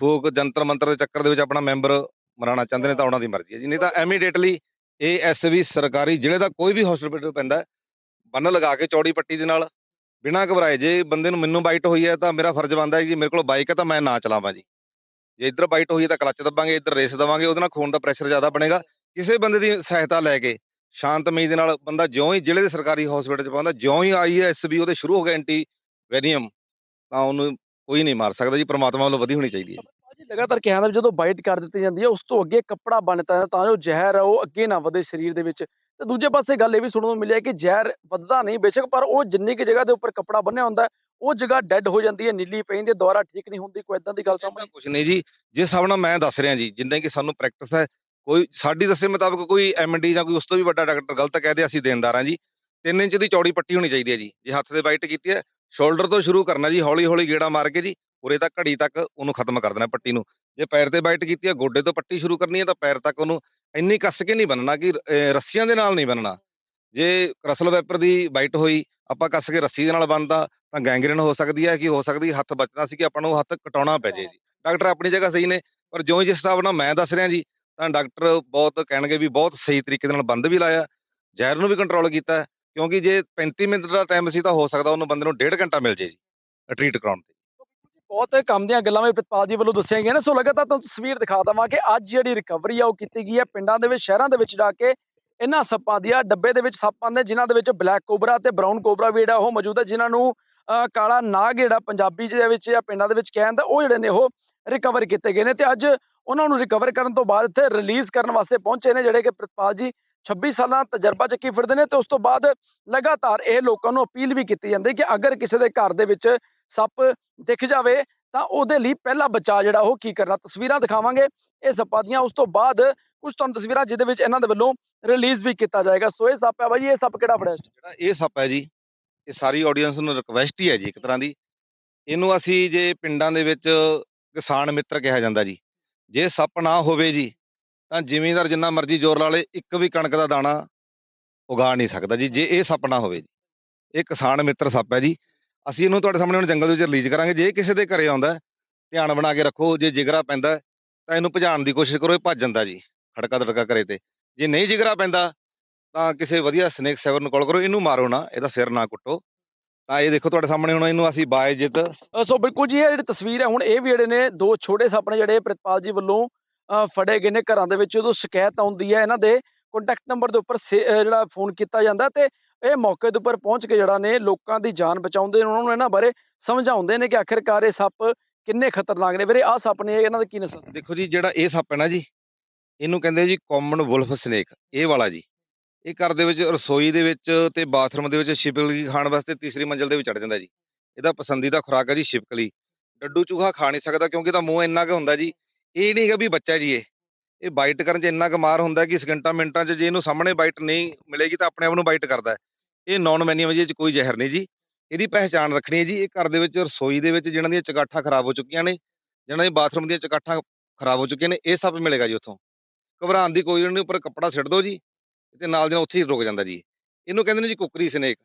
ਫੂਕ ਜੰਤਰ ਮੰਤਰ ਦੇ ਚੱਕਰ ਦੇ ਵਿੱਚ ਆਪਣਾ ਮੈਂਬਰ ਮਰਾਣਾ ਚਾਹੁੰਦੇ ਨੇ ਤਾਂ ਉਹਨਾਂ ਦੀ ਮਰਜ਼ੀ ਹੈ ਜੀ, ਨਹੀਂ ਤਾਂ ਇਮੀਡੀਏਟਲੀ ਏਐਸਵੀ ਸਰਕਾਰੀ ਜ਼ਿਲ੍ਹੇ ਦਾ ਕੋਈ ਵੀ ਹਸਪੀਟਲ ਪੈਂਦਾ ਬੰਨ ਲਗਾ ਕੇ ਚੌੜੀ ਪੱਟੀ ਦੇ ਨਾਲ, ਬਿਨਾਂ ਘਬਰਾਏ ਜੇ ਬੰਦੇ ਨੂੰ ਮੈਨੂੰ ਬਾਈਟ ਹੋਈ ਹੈ ਤਾਂ ਮੇਰਾ ਫਰਜ਼ ਬਣਦਾ ਹੈ ਕਿ ਮੇਰੇ ਕੋਲ ਬਾਈਕ ਹੈ ਤਾਂ ਮੈਂ ਨਾ ਚਲਾਵਾਂ ਜੀ। ਜੇ ਇੱਧਰ ਬਾਈਟ ਹੋਈ ਹੈ ਤਾਂ ਕਲੱਚ ਦੱਬਾਂਗੇ, ਇੱਧਰ ਰੇਸ ਦਵਾਂਗੇ, ਉਹਦੇ ਨਾਲ ਖੂਨ ਦਾ ਪ੍ਰੈਸ਼ਰ ਜ਼ਿਆਦਾ ਬਣੇਗਾ। ਕਿਸੇ ਬੰਦੇ ਦੀ ਸਹਾਇਤਾ ਲੈ ਕੇ, ਸ਼ਾਂਤਮਈ ਦੇ ਨਾਲ ਬੰਦਾ ਜਿਉਂ ਹੀ ਜ਼ਿਲ੍ਹੇ ਦੇ ਸਰਕਾਰੀ ਹਸਪੀਟਲ 'ਚ ਪਹੁੰਚਦਾ, ਜਿਉਂ ਹੀ ਆਈਐਸਬੀ ਉਹਦੇ ਸ਼ੁਰੂ ਹੋ ਗਿਆ ਐਂਟੀ ਵੈਰੀਅਮ ਤਾਂ ਉਹਨੂੰ ਕੋਈ ਨਹੀਂ ਮਾਰ ਸਕਦਾ ਜੀ, ਪ੍ਰਮਾਤਮਾ ਵੱਲੋਂ ਵਧੀ ਹੋਣੀ ਚਾਹੀਦੀ ਹੈ ਲਗਾਤਾਰ ਕਿਹਾ ਜਾਂਦਾ ਜਦੋਂ ਬਾਈਟ ਕਰ ਦਿੱਤੀ ਜਾਂਦੀ ਹੈ ਉਸ ਤੋਂ ਅੱਗੇ ਕੱਪੜਾ ਬਣਦਾ ਹੈ ਤਾਂ ਜੋ ਜ਼ਹਿਰ ਹੈ ਉਹ ਅੱਗੇ ਨਾ ਵਧੇ ਸਰੀਰ ਦੇ ਵਿੱਚ। ਤੇ ਦੂਜੇ ਪਾਸੇ ਗੱਲ ਇਹ ਵੀ ਸੁਣਨ ਨੂੰ ਮਿਲਿਆ ਕਿ ਜ਼ਹਿਰ ਵੱਧਦਾ ਨਹੀਂ ਬੇਸ਼ੱਕ ਪਰ ਉਹ ਜਿੰਨੀ ਕਿ ਜਗ੍ਹਾ ਦੇ ਉੱਪਰ ਕੱਪੜਾ ਬੰਨਿਆ ਹੁੰਦਾ ਹੈ, ਉਹ ਜਗ੍ਹਾ ਡੈੱਡ ਹੋ ਜਾਂਦੀ ਹੈ ਨੀਲੀ ਪੈ ਜਾਂਦੀ ਹੈ ਦੁਬਾਰਾ ਠੀਕ ਨਹੀਂ ਹੁੰਦੀ ਕੋਈ ਇਦਾਂ ਦੀ ਗੱਲ ਸਾਹਮਣੇ ਕੁਝ ਨਹੀਂ ਜੀ। ਜਿਸ ਹਿਸਾਬ ਨਾਲ ਮੈਂ ਦੱਸ ਰਿਹਾ ਜੀ ਜਿੰਨਾ ਕਿ ਸਾਨੂੰ ਪ੍ਰੈਕਟਿਸ ਹੈ ਕੋਈ ਸਾਡੀ ਦੱਸੇ ਮੁਤਾਬਕ ਕੋਈ ਐਮਡੀ ਜਾਂ ਕੋਈ ਉਸ ਤੋਂ ਵੀ ਵੱਡਾ ਡਾਕਟਰ ਗਲਤ ਕਹਦੇ ਅਸੀਂ ਦੇਣਦਾਰ ਹਾਂ ਜੀ। 3 ਇੰਚ ਦੀ ਚੌੜੀ ਪੱਟੀ ਹੋਣੀ ਚਾਹੀਦੀ ਹੈ ਜੀ। ਜੇ ਹੱਥ ਦੇ ਬਾਈਟ ਕੀਤੀ ਹੈ ਸ਼ੋਲਡਰ ਤੋਂ ਸ਼ੁਰੂ ਕਰਨਾ ਜੀ ਹੌਲੀ ਹੌਲੀ ਗੇੜਾ ਮਾਰ ਕੇ ਜੀ ਉਰੇ ਤਾਂ ਘੜੀ ਤੱਕ ਉਹਨੂੰ ਖਤਮ ਕਰ ਦੇਣਾ ਪੱਟੀ ਨੂੰ। ਜੇ ਪੈਰ ਤੇ ਬਾਈਟ ਕੀਤੀ ਹੈ ਗੋਡੇ ਤੋਂ ਪੱਟੀ ਸ਼ੁਰੂ ਕਰਨੀ ਹੈ ਤਾਂ ਪੈਰ ਤੱਕ ਉਹਨੂੰ ਇੰਨੀ ਕੱਸ ਕੇ ਨਹੀਂ ਬੰਨਣਾ ਕਿ ਰੱਸੀਆਂ ਦੇ ਨਾਲ ਨਹੀਂ ਬੰਨਣਾ। ਜੇ ਰਸਲ ਵੈਪਰ ਦੀ ਬਾਈਟ ਹੋਈ, ਆਪਾਂ ਕੱਸ ਕੇ ਰੱਸੀ ਦੇ ਨਾਲ ਬੰਨਦਾ ਤਾਂ ਗੈਂਗਰੀਨ ਹੋ ਸਕਦੀ ਹੈ ਕਿ ਹੋ ਸਕਦੀ ਹੱਥ ਬਚਣਾ ਸੀ ਕਿ ਆਪਾਂ ਨੂੰ ਹੱਥ ਕਟਾਉਣਾ ਪੈ ਜੇ ਜੀ। ਡਾਕਟਰ ਆਪਣੀ ਜਗ੍ਹਾ ਸਹੀ ਨੇ, ਪਰ ਜਿਉਂ ਜਿਸ ਹਿਸਾਬ ਨਾਲ ਮੈਂ ਦੱਸ ਰਿਹਾ ਜੀ, ਤਾਂ ਡਾਕਟਰ ਬਹੁਤ ਕਹਿਣਗੇ ਵੀ ਬਹੁਤ ਸਹੀ ਤਰੀਕੇ ਦੇ ਨਾਲ ਬੰਦ ਵੀ ਲਾਇਆ, ਜ਼ਹਿਰ ਨੂੰ ਵੀ ਕੰਟਰੋਲ ਕੀਤਾ, ਕਿਉਂਕਿ ਜੇ 35 ਮਿੰਟ ਦਾ ਟਾਈਮ ਸੀ ਤਾਂ ਹੋ ਸਕਦਾ ਉਹਨੂੰ ਬੰਦੇ ਨੂੰ ਡੇਢ ਘੰਟਾ ਮਿਲ ਜੇ ਜੀ ਟ੍ਰੀਟ ਕਰਾਉਣ ਤੇ। ਬਹੁਤ ਕੰਮ ਦੀਆਂ ਗੱਲਾਂ ਵੀ ਪ੍ਰਿਤਪਾਲ ਜੀ ਵੱਲੋਂ ਦੱਸੀਆਂ ਗਈਆਂ ਨੇ। ਸੋ ਲਗਾਤਾਰ ਤੁਹਾਨੂੰ ਤਸਵੀਰ ਦਿਖਾ ਦਵਾਂ ਕਿ ਅੱਜ ਜਿਹੜੀ ਰਿਕਵਰੀ ਆ ਉਹ ਕੀਤੀ ਗਈ ਹੈ ਪਿੰਡਾਂ ਦੇ ਵਿੱਚ ਸ਼ਹਿਰਾਂ ਦੇ ਵਿੱਚ ਜਾ ਕੇ। ਇਹਨਾਂ ਸੱਪਾਂ ਦੀਆਂ ਡੱਬੇ ਦੇ ਵਿੱਚ ਸੱਪ ਆਉਂਦੇ ਜਿਨ੍ਹਾਂ ਦੇ ਵਿੱਚ ਬਲੈਕ ਕੋਬਰਾ ਤੇ ਬਰਾਊਨ ਕੋਬਰਾ ਵੀ ਜਿਹੜਾ ਉਹ ਮੌਜੂਦ ਹੈ ਜਿਨ੍ਹਾਂ ਨੂੰ ਅਹ, ਕਾਲਾ ਨਾਗ ਜਿਹੜਾ ਪੰਜਾਬੀ ਦੇ ਵਿੱਚ ਜਾਂ ਪਿੰਡਾਂ ਦੇ ਵਿੱਚ ਕਿਹਾ ਜਾਂਦਾ ਉਹ ਜਿਹੜੇ ਨੇ ਉਹ ਰਿਕਵਰ ਕੀਤੇ ਗਏ ਨੇ। ਤੇ ਅੱਜ ਉਹਨਾਂ ਨੂੰ ਰਿਕਵਰ ਕਰਨ ਤੋਂ ਬਾਅਦ ਇੱਥੇ ਰਿਲੀਜ਼ ਕਰਨ ਵਾਸਤੇ ਪਹੁੰਚੇ ਨੇ ਜਿਹੜੇ ਕਿ ਪ੍ਰਿਤਪਾਲ ਜੀ 26 ਸਾਲਾਂ ਤਜਰਬਾ ਚੱਕੀ ਫਿਰਦੇ ਨੇ ਤੇ ਉਸ ਤੋਂ ਬਾਅਦ ਲਗਾਤਾਰ ਇਹ ਲੋਕਾਂ ਨੂੰ ਅਪੀਲ ਵੀ ਕੀਤੀ ਜਾਂਦੀ ਕਿ ਅਗਰ ਕਿਸੇ ਦੇ ਘਰ ਦੇ ਵਿੱਚ ਸੱਪ ਦਿਖ ਜਾਵੇ ਤਾਂ ਉਹਦੇ ਲਈ ਪਹਿਲਾ ਬਚਾਅ ਜਿਹੜਾ ਉਹ ਕੀ ਕਰਨਾ, ਤਸਵੀਰਾਂ ਦਿਖਾਵਾਂਗੇ। ਇਹ ਸੱਪਾਂ ਦੀਆਂ ਉਸ ਤੋਂ ਬਾਅਦ ਕੁਝ ਤੁਹਾਨੂੰ ਤਸਵੀਰਾਂ ਜਿਹਦੇ ਵਿੱਚ ਇਹਨਾਂ ਦੇ ਵੱਲੋਂ ਰਿਲੀਜ਼ ਵੀ ਕੀਤਾ ਜਾਏਗਾ। ਸੋ ਇਹ ਸੱਪ ਹੈ ਬਾਈ, ਇਹ ਸੱਪ ਕਿਹੜਾ ਫੜਿਆ ਜਿਹੜਾ ਇਹ ਸੱਪ ਹੈ ਜੀ, ਇਹ ਸਾਰੀ ਆਡੀਅנס ਨੂੰ ਰਿਕਵੈਸਟ ਹੀ ਹੈ ਜੀ ਇੱਕ ਤਰ੍ਹਾਂ ਦੀ। ਇਹਨੂੰ ਅਸੀਂ ਜੇ ਪਿੰਡਾਂ ਦੇ ਵਿੱਚ ਕਿਸਾਨ ਮਿੱਤਰ ਕਿਹਾ ਜਾਂਦਾ ਜੀ। ਜੇ ਸੱਪ ਨਾ ਹੋਵੇ ਜੀ ਤਾਂ ਜ਼ਿਮੀਂਦਾਰ ਜਿੰਨਾ ਮਰਜ਼ੀ ਜ਼ੋਰ ਲਾ ਲੇ ਇੱਕ ਵੀ ਕਣਕ ਦਾ ਦਾਣਾ ਉਗਾ ਨਹੀਂ ਸਕਦਾ ਜੀ ਜੇ ਇਹ ਸੱਪ ਨਾ ਹੋਵੇ ਜੀ। ਇਹ ਕਿਸਾਨ ਮਿੱਤਰ ਸੱਪ ਹੈ ਜੀ। ਅਸੀਂ ਇਹਨੂੰ ਤੁਹਾਡੇ ਸਾਹਮਣੇ ਹੁਣ ਜੰਗਲ ਵਿੱਚ ਰਿਲੀਜ਼ ਕਰਾਂਗੇ। ਜੇ ਕਿਸੇ ਦੇ ਘਰੇ ਆਉਂਦਾ ਧਿਆਨ ਬਣਾ ਕੇ ਰੱਖੋ ਜੇ ਜਿਗਰਾ ਪੈਂਦਾ ਤਾਂ ਇਹਨੂੰ ਭਜਾਉਣ ਦੀ ਕੋਸ਼ਿਸ਼ ਕਰੋ ਇਹ ਭੱਜ ਜਾਂਦਾ ਜੀ ਖੜਕਾ ਦੜਕਾ ਕਰੇ ਤੇ। ਜੇ ਨਹੀਂ ਜਿਗਰਾ ਪੈਂਦਾ ਤਾਂ ਕਿਸੇ ਵਧੀਆ ਸਨੇਕ ਸੈਵਰ ਨੂੰ ਕਾਲ ਕਰੋ ਇਹਨੂੰ ਮਾਰੋ ਨਾ ਇਹਦਾ ਸਿਰ ਨਾ ਕੁੱਟੋ। ਤਾਂ ਇਹ ਦੇਖੋ ਤੁਹਾਡੇ ਸਾਹਮਣੇ ਹੁਣ ਇਹਨੂੰ ਅਸੀਂ ਬਾਇਜਿਤ ਅ, ਸੋ ਬਿਲਕੁਲ ਜੀ ਇਹ ਜਿਹੜੀ ਤਸਵੀਰ ਹੈ ਹੁਣ ਇਹ ਵੀ ਜਿਹੜੇ ਨੇ ਦੋ ਛੋਟੇ ਸੱਪ ਨੇ ਜਿਹੜੇ ਪ੍ਰਿਤਪਾਲ ਜੀ ਵੱਲੋਂ ਫੜੇ ਗਏ ਨੇ ਘਰਾਂ ਦੇ ਵਿੱਚ, ਜਦੋਂ ਸ਼ਿਕਾਇਤ ਆਉਂਦੀ ਹੈ ਇਹਨਾਂ ਦੇ ਕੰਟੈਕਟ ਨੰਬਰ ਦੇ ਉੱਪਰ ਸੇ- ਜਿਹੜਾ ਫੋਨ ਕੀਤਾ ਜਾਂਦਾ ਤੇ ਇਹ ਮੌਕੇ ਦੇ ਉੱਪਰ ਪਹੁੰਚ ਕੇ ਜਿਹੜਾ ਨੇ ਲੋਕਾਂ ਦੀ ਜਾਨ ਬਚਾਉਂਦੇ ਨੇ, ਉਹਨਾਂ ਨੂੰ ਇਹਨਾਂ ਬਾਰੇ ਸਮਝਾਉਂਦੇ ਨੇ ਕਿ ਆਖਿਰਕਾਰ ਇਹ ਸੱਪ ਕਿੰਨੇ ਖਤਰਨਾਕ ਨੇ। ਵੀਰੇ, ਆਹ ਸੱਪ ਨੇ, ਇਹਨਾਂ ਦਾ ਕੀ ਨਸਲ? ਦੇਖੋ ਜੀ, ਜਿਹੜਾ ਇਹ ਸੱਪ ਹੈ ਨਾ ਜੀ, ਇਹਨੂੰ ਕਹਿੰਦੇ ਜੀ ਕਾਮਨ ਵੁਲਫ ਸਨੇਕ ਇਹ ਵਾਲਾ ਜੀ। ਇਹ ਘਰ ਦੇ ਵਿੱਚ ਰਸੋਈ ਦੇ ਵਿੱਚ ਤੇ ਬਾਥਰੂਮ ਦੇ ਵਿੱਚ ਛਿਪਕਲੀ ਖਾਣ ਵਾਸਤੇ ਤੀਸਰੀ ਮੰਜ਼ਲ ਦੇ ਵਿੱਚ ਚੜ ਜਾਂਦਾ ਜੀ। ਇਹਦਾ ਪਸੰਦੀਦਾ ਖੁਰਾਕ ਹੈ ਜੀ ਛਿਪਕਲੀ ਡੱਡੂ ਚੂਹਾ ਖਾ ਨਹੀਂ ਸਕਦਾ ਕਿਉਂਕਿ ਇਹਦਾ ਮੂੰਹ ਇੰਨਾ ਕੁ ਹੁੰਦਾ ਜੀ ਇਹ ਨਹੀਂ ਹੈਗਾ ਵੀ ਬੱਚਾ ਜੀ ਇਹ। ਇਹ ਬਾਈਟ ਕਰਨ 'ਚ ਇੰਨਾ ਕੁ ਮਾਰ ਹੁੰਦਾ ਕਿ ਸਕਿੰਟਾਂ ਮਿੰਟਾਂ 'ਚ ਜੇ ਇਹਨੂੰ ਸਾਹਮਣੇ ਬਾਈਟ ਨਹੀਂ ਮਿਲੇਗੀ ਤਾਂ ਆਪਣੇ ਆਪ ਨੂੰ ਬਾਈਟ ਕਰਦਾ ਇਹ ਨੌਨ ਮੈਨੀਅਮ ਜੀ 'ਚ ਕੋਈ ਜ਼ਹਿਰ ਨਹੀਂ ਜੀ। ਇਹਦੀ ਪਹਿਚਾਣ ਰੱਖਣੀ ਹੈ ਜੀ, ਇਹ ਘਰ ਦੇ ਵਿੱਚ ਰਸੋਈ ਦੇ ਵਿੱਚ ਜਿਹਨਾਂ ਦੀਆਂ ਚਗਾਠਾਂ ਖਰਾਬ ਹੋ ਚੁੱਕੀਆਂ ਨੇ, ਜਿਹਨਾਂ ਦੀ ਬਾਥਰੂਮ ਦੀਆਂ ਚਗਾਠਾਂ ਖਰਾਬ ਹੋ ਚੁੱਕੀਆਂ ਨੇ, ਇਹ ਸਭ ਮਿਲੇਗਾ ਜੀ ਉੱਥੋਂ। ਘਬਰਾਉਣ ਦੀ ਕੋਈ ਨਹੀਂ, ਉੱਪਰ ਕੱਪੜਾ ਸਿੱਟ ਦਿਓ ਜੀ ਤੇ ਨਾਲ ਦੀ ਨਾਲ ਉੱਥੇ ਹੀ ਰੁਕ ਜਾਂਦਾ ਜੀ। ਇਹਨੂੰ ਕਹਿੰਦੇ ਨੇ ਜੀ ਕੁੱਕਰੀ ਸਨੇਕ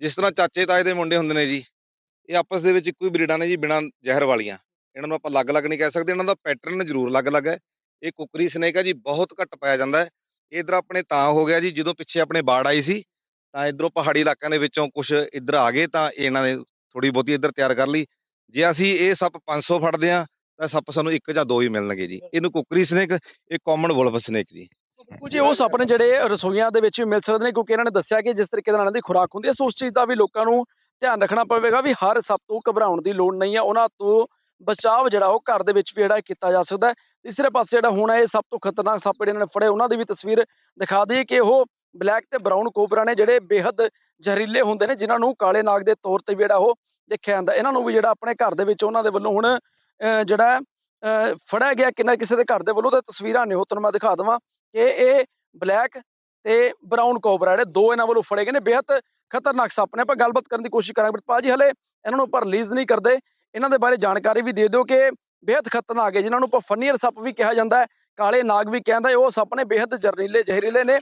ਜਿਸ ਤਰ੍ਹਾਂ ਚਾਚੇ ਤਾਏ ਦੇ ਮੁੰਡੇ ਹੁੰਦੇ ਨੇ ਜੀ, ਇਹ ਆਪਸ ਦੇ ਵਿੱਚ ਇੱਕੋ ਹੀ ਬਰੀਡਾਂ ਨੇ ਜੀ ਬਿਨਾਂ ਜ਼ਹਿਰ ਵਾਲੀਆਂ। ਇਹਨਾਂ ਨੂੰ ਆਪਾਂ ਅਲੱਗ-ਅਲੱਗ ਨਹੀਂ ਕਹਿ ਸਕਦੇ, ਇਹਨਾਂ ਦਾ ਪੈਟਰਨ ਜ਼ਰੂਰ ਅਲੱਗ-ਅਲੱਗ ਹੈ। ਇਹ ਕੁੱਕਰੀ ਸਨੇਕ ਹੈ ਜੀ ਬਹੁਤ ਘੱਟ ਪਾਇਆ ਜਾਂਦਾ ਹੈ। ਇਧਰ ਆਪਣੇ ਤਾਂ ਹੋ ਗਿਆ ਜੀ, ਜਦੋਂ ਪਿੱਛੇ ਆਪਣੇ ਬਾੜ ਆਈ ਸੀ, ਤਾਂ ਇਧਰੋਂ ਪਹਾੜੀ ਇਲਾਕਿਆਂ ਦੇ ਵਿੱਚੋਂ ਕੁਝ ਇੱਧਰ ਆ ਗਏ, ਤਾਂ ਇਹਨਾਂ ਨੇ ਥੋੜੀ ਬਹੁਤੀ ਇੱਧਰ ਤਿਆਰ ਕਰ ਲਈ। ਜੇ ਅਸੀਂ ਇਹ ਸੱਪ 500 ਫੜਦੇ ਆ ਤਾਂ ਸੱਪ ਸਾਨੂੰ ਇੱਕ ਜਾਂ ਦੋ ਹੀ ਮਿਲਣਗੇ ਜੀ। ਇਹਨੂੰ ਕੁੱਕਰੀ ਸਨੇਕ ਇਹ ਕਾਮਨ ਵੁਲਫ ਸਨੇਕ ਜੀ। ਕੁਝ ਉਹ ਸੱਪ ਨੇ ਜਿਹੜੇ ਰਸੋਈਆਂ ਦੇ ਵਿੱਚ ਵੀ ਮਿਲ ਸਕਦੇ ਨੇ, ਕਿਉਂਕਿ ਇਹਨਾਂ ਨੇ ਦੱਸਿਆ ਕਿ ਜਿਸ ਤਰੀਕੇ ਨਾਲ ਇਹਨਾਂ ਦੀ ਖੁਰਾਕ ਹੁੰਦੀ ਹੈ, ਸੋ ਉਸ ਚੀਜ਼ ਦਾ ਵੀ ਲੋਕਾਂ ਨੂੰ ਧਿਆਨ ਰੱਖਣਾ ਪਵੇਗਾ ਵੀ ਹਰ ਸੱਪ ਤੋਂ ਘਬਰਾਉਣ ਦੀ ਲੋੜ ਨਹੀਂ ਹੈ। ਉਹਨਾਂ ਤੋਂ ਬਚਾਅ ਜਿਹੜਾ ਉਹ ਘਰ ਦੇ ਵਿੱਚ ਵੀ ਜਿਹੜਾ ਕੀਤਾ ਜਾ ਸਕਦਾ ਹੈ। ਤੀਸਰੇ ਪਾਸੇ ਜਿਹੜਾ ਹੁਣ ਇਹ ਸਭ ਤੋਂ ਖਤਰਨਾਕ ਸੱਪ ਜਿਹੜੇ ਨੇ ਫੜੇ ਉਹਨਾਂ ਦੀ ਵੀ ਤਸਵੀਰ ਦਿਖਾ ਦਈਏ ਕਿ ਉਹ ਬਲੈਕ ਤੇ ਬਰਾਊਨ ਕੋਬਰਾ ਨੇ ਜਿਹੜੇ ਬੇਹੱਦ ਜ਼ਹਿਰੀਲੇ ਹੁੰਦੇ ਨੇ ਜਿਨ੍ਹਾਂ ਨੂੰ ਕਾਲੇ ਨਾਗ ਦੇ ਤੌਰ ਤੇ ਵੀ ਜਿਹੜਾ ਉਹ ਦੇਖਿਆ ਜਾਂਦਾ। ਇਹਨਾਂ ਨੂੰ ਵੀ ਜਿਹੜਾ ਆਪਣੇ ਘਰ ਦੇ ਵਿੱਚ ਉਹਨਾਂ ਦੇ ਵੱਲੋਂ ਹੁਣ ਅਹ, ਜਿਹੜਾ ਅਹ, ਫੜਿਆ ਗਿਆ ਕਿੰਨਾ ਕਿਸੇ ਦੇ ਘਰ ਦੇ ਵੱਲੋਂ ਤੇ ਤਸਵੀਰਾਂ ਨੇ ਉਹ ਤੁਹਾਨੂੰ ਮੈਂ ਦਿਖਾ ਦਵਾਂ ਕਿ ਇਹ ਬਲੈਕ ਤੇ ਬਰਾਊਨ ਕੋਬਰਾ ਜਿਹੜੇ ਦੋ ਇਹਨਾਂ ਵੱਲੋਂ ਫੜੇ ਗਏ ਨੇ। ਬੇਹੱਦ ਖਤਰਨਾਕ ਸੱਪ ਨੇ ਆਪਾਂ ਗੱਲਬਾਤ ਕਰਨ ਦੀ ਕੋਸ਼ਿਸ਼ ਕਰਾਂਗੇ। ਪਰ ਜੀ ਹਲੇ ਇਹਨਾਂ ਨੂੰ ਆਪਾਂ ਰਿਲੀਜ਼ ਨਹੀਂ ਕਰਦੇ। ਇਹਨਾਂ ਦੇ ਬਾਰੇ ਜਾਣਕਾਰੀ ਵੀ ਦੇ ਦਿਓ ਕਿ ਬੇਹੱਦ ਖਤਰਨਾਕ ਹੈ। ਜਿਨ੍ਹਾਂ ਨੂੰ ਆਪਾਂ ਫਨੀਅਰ ਸੱਪ ਵੀ ਕਿਹਾ ਜਾਂਦਾ ਹੈ, ਕਾਲੇ ਨਾਗ ਵੀ ਕਹਿੰਦਾ ਉਹ ਸੱਪ ਨੇ ਬੇਹੱਦ ਜ਼ਹਿਰੀਲੇ ਜ਼ਹਿਰੀਲੇ ਨੇ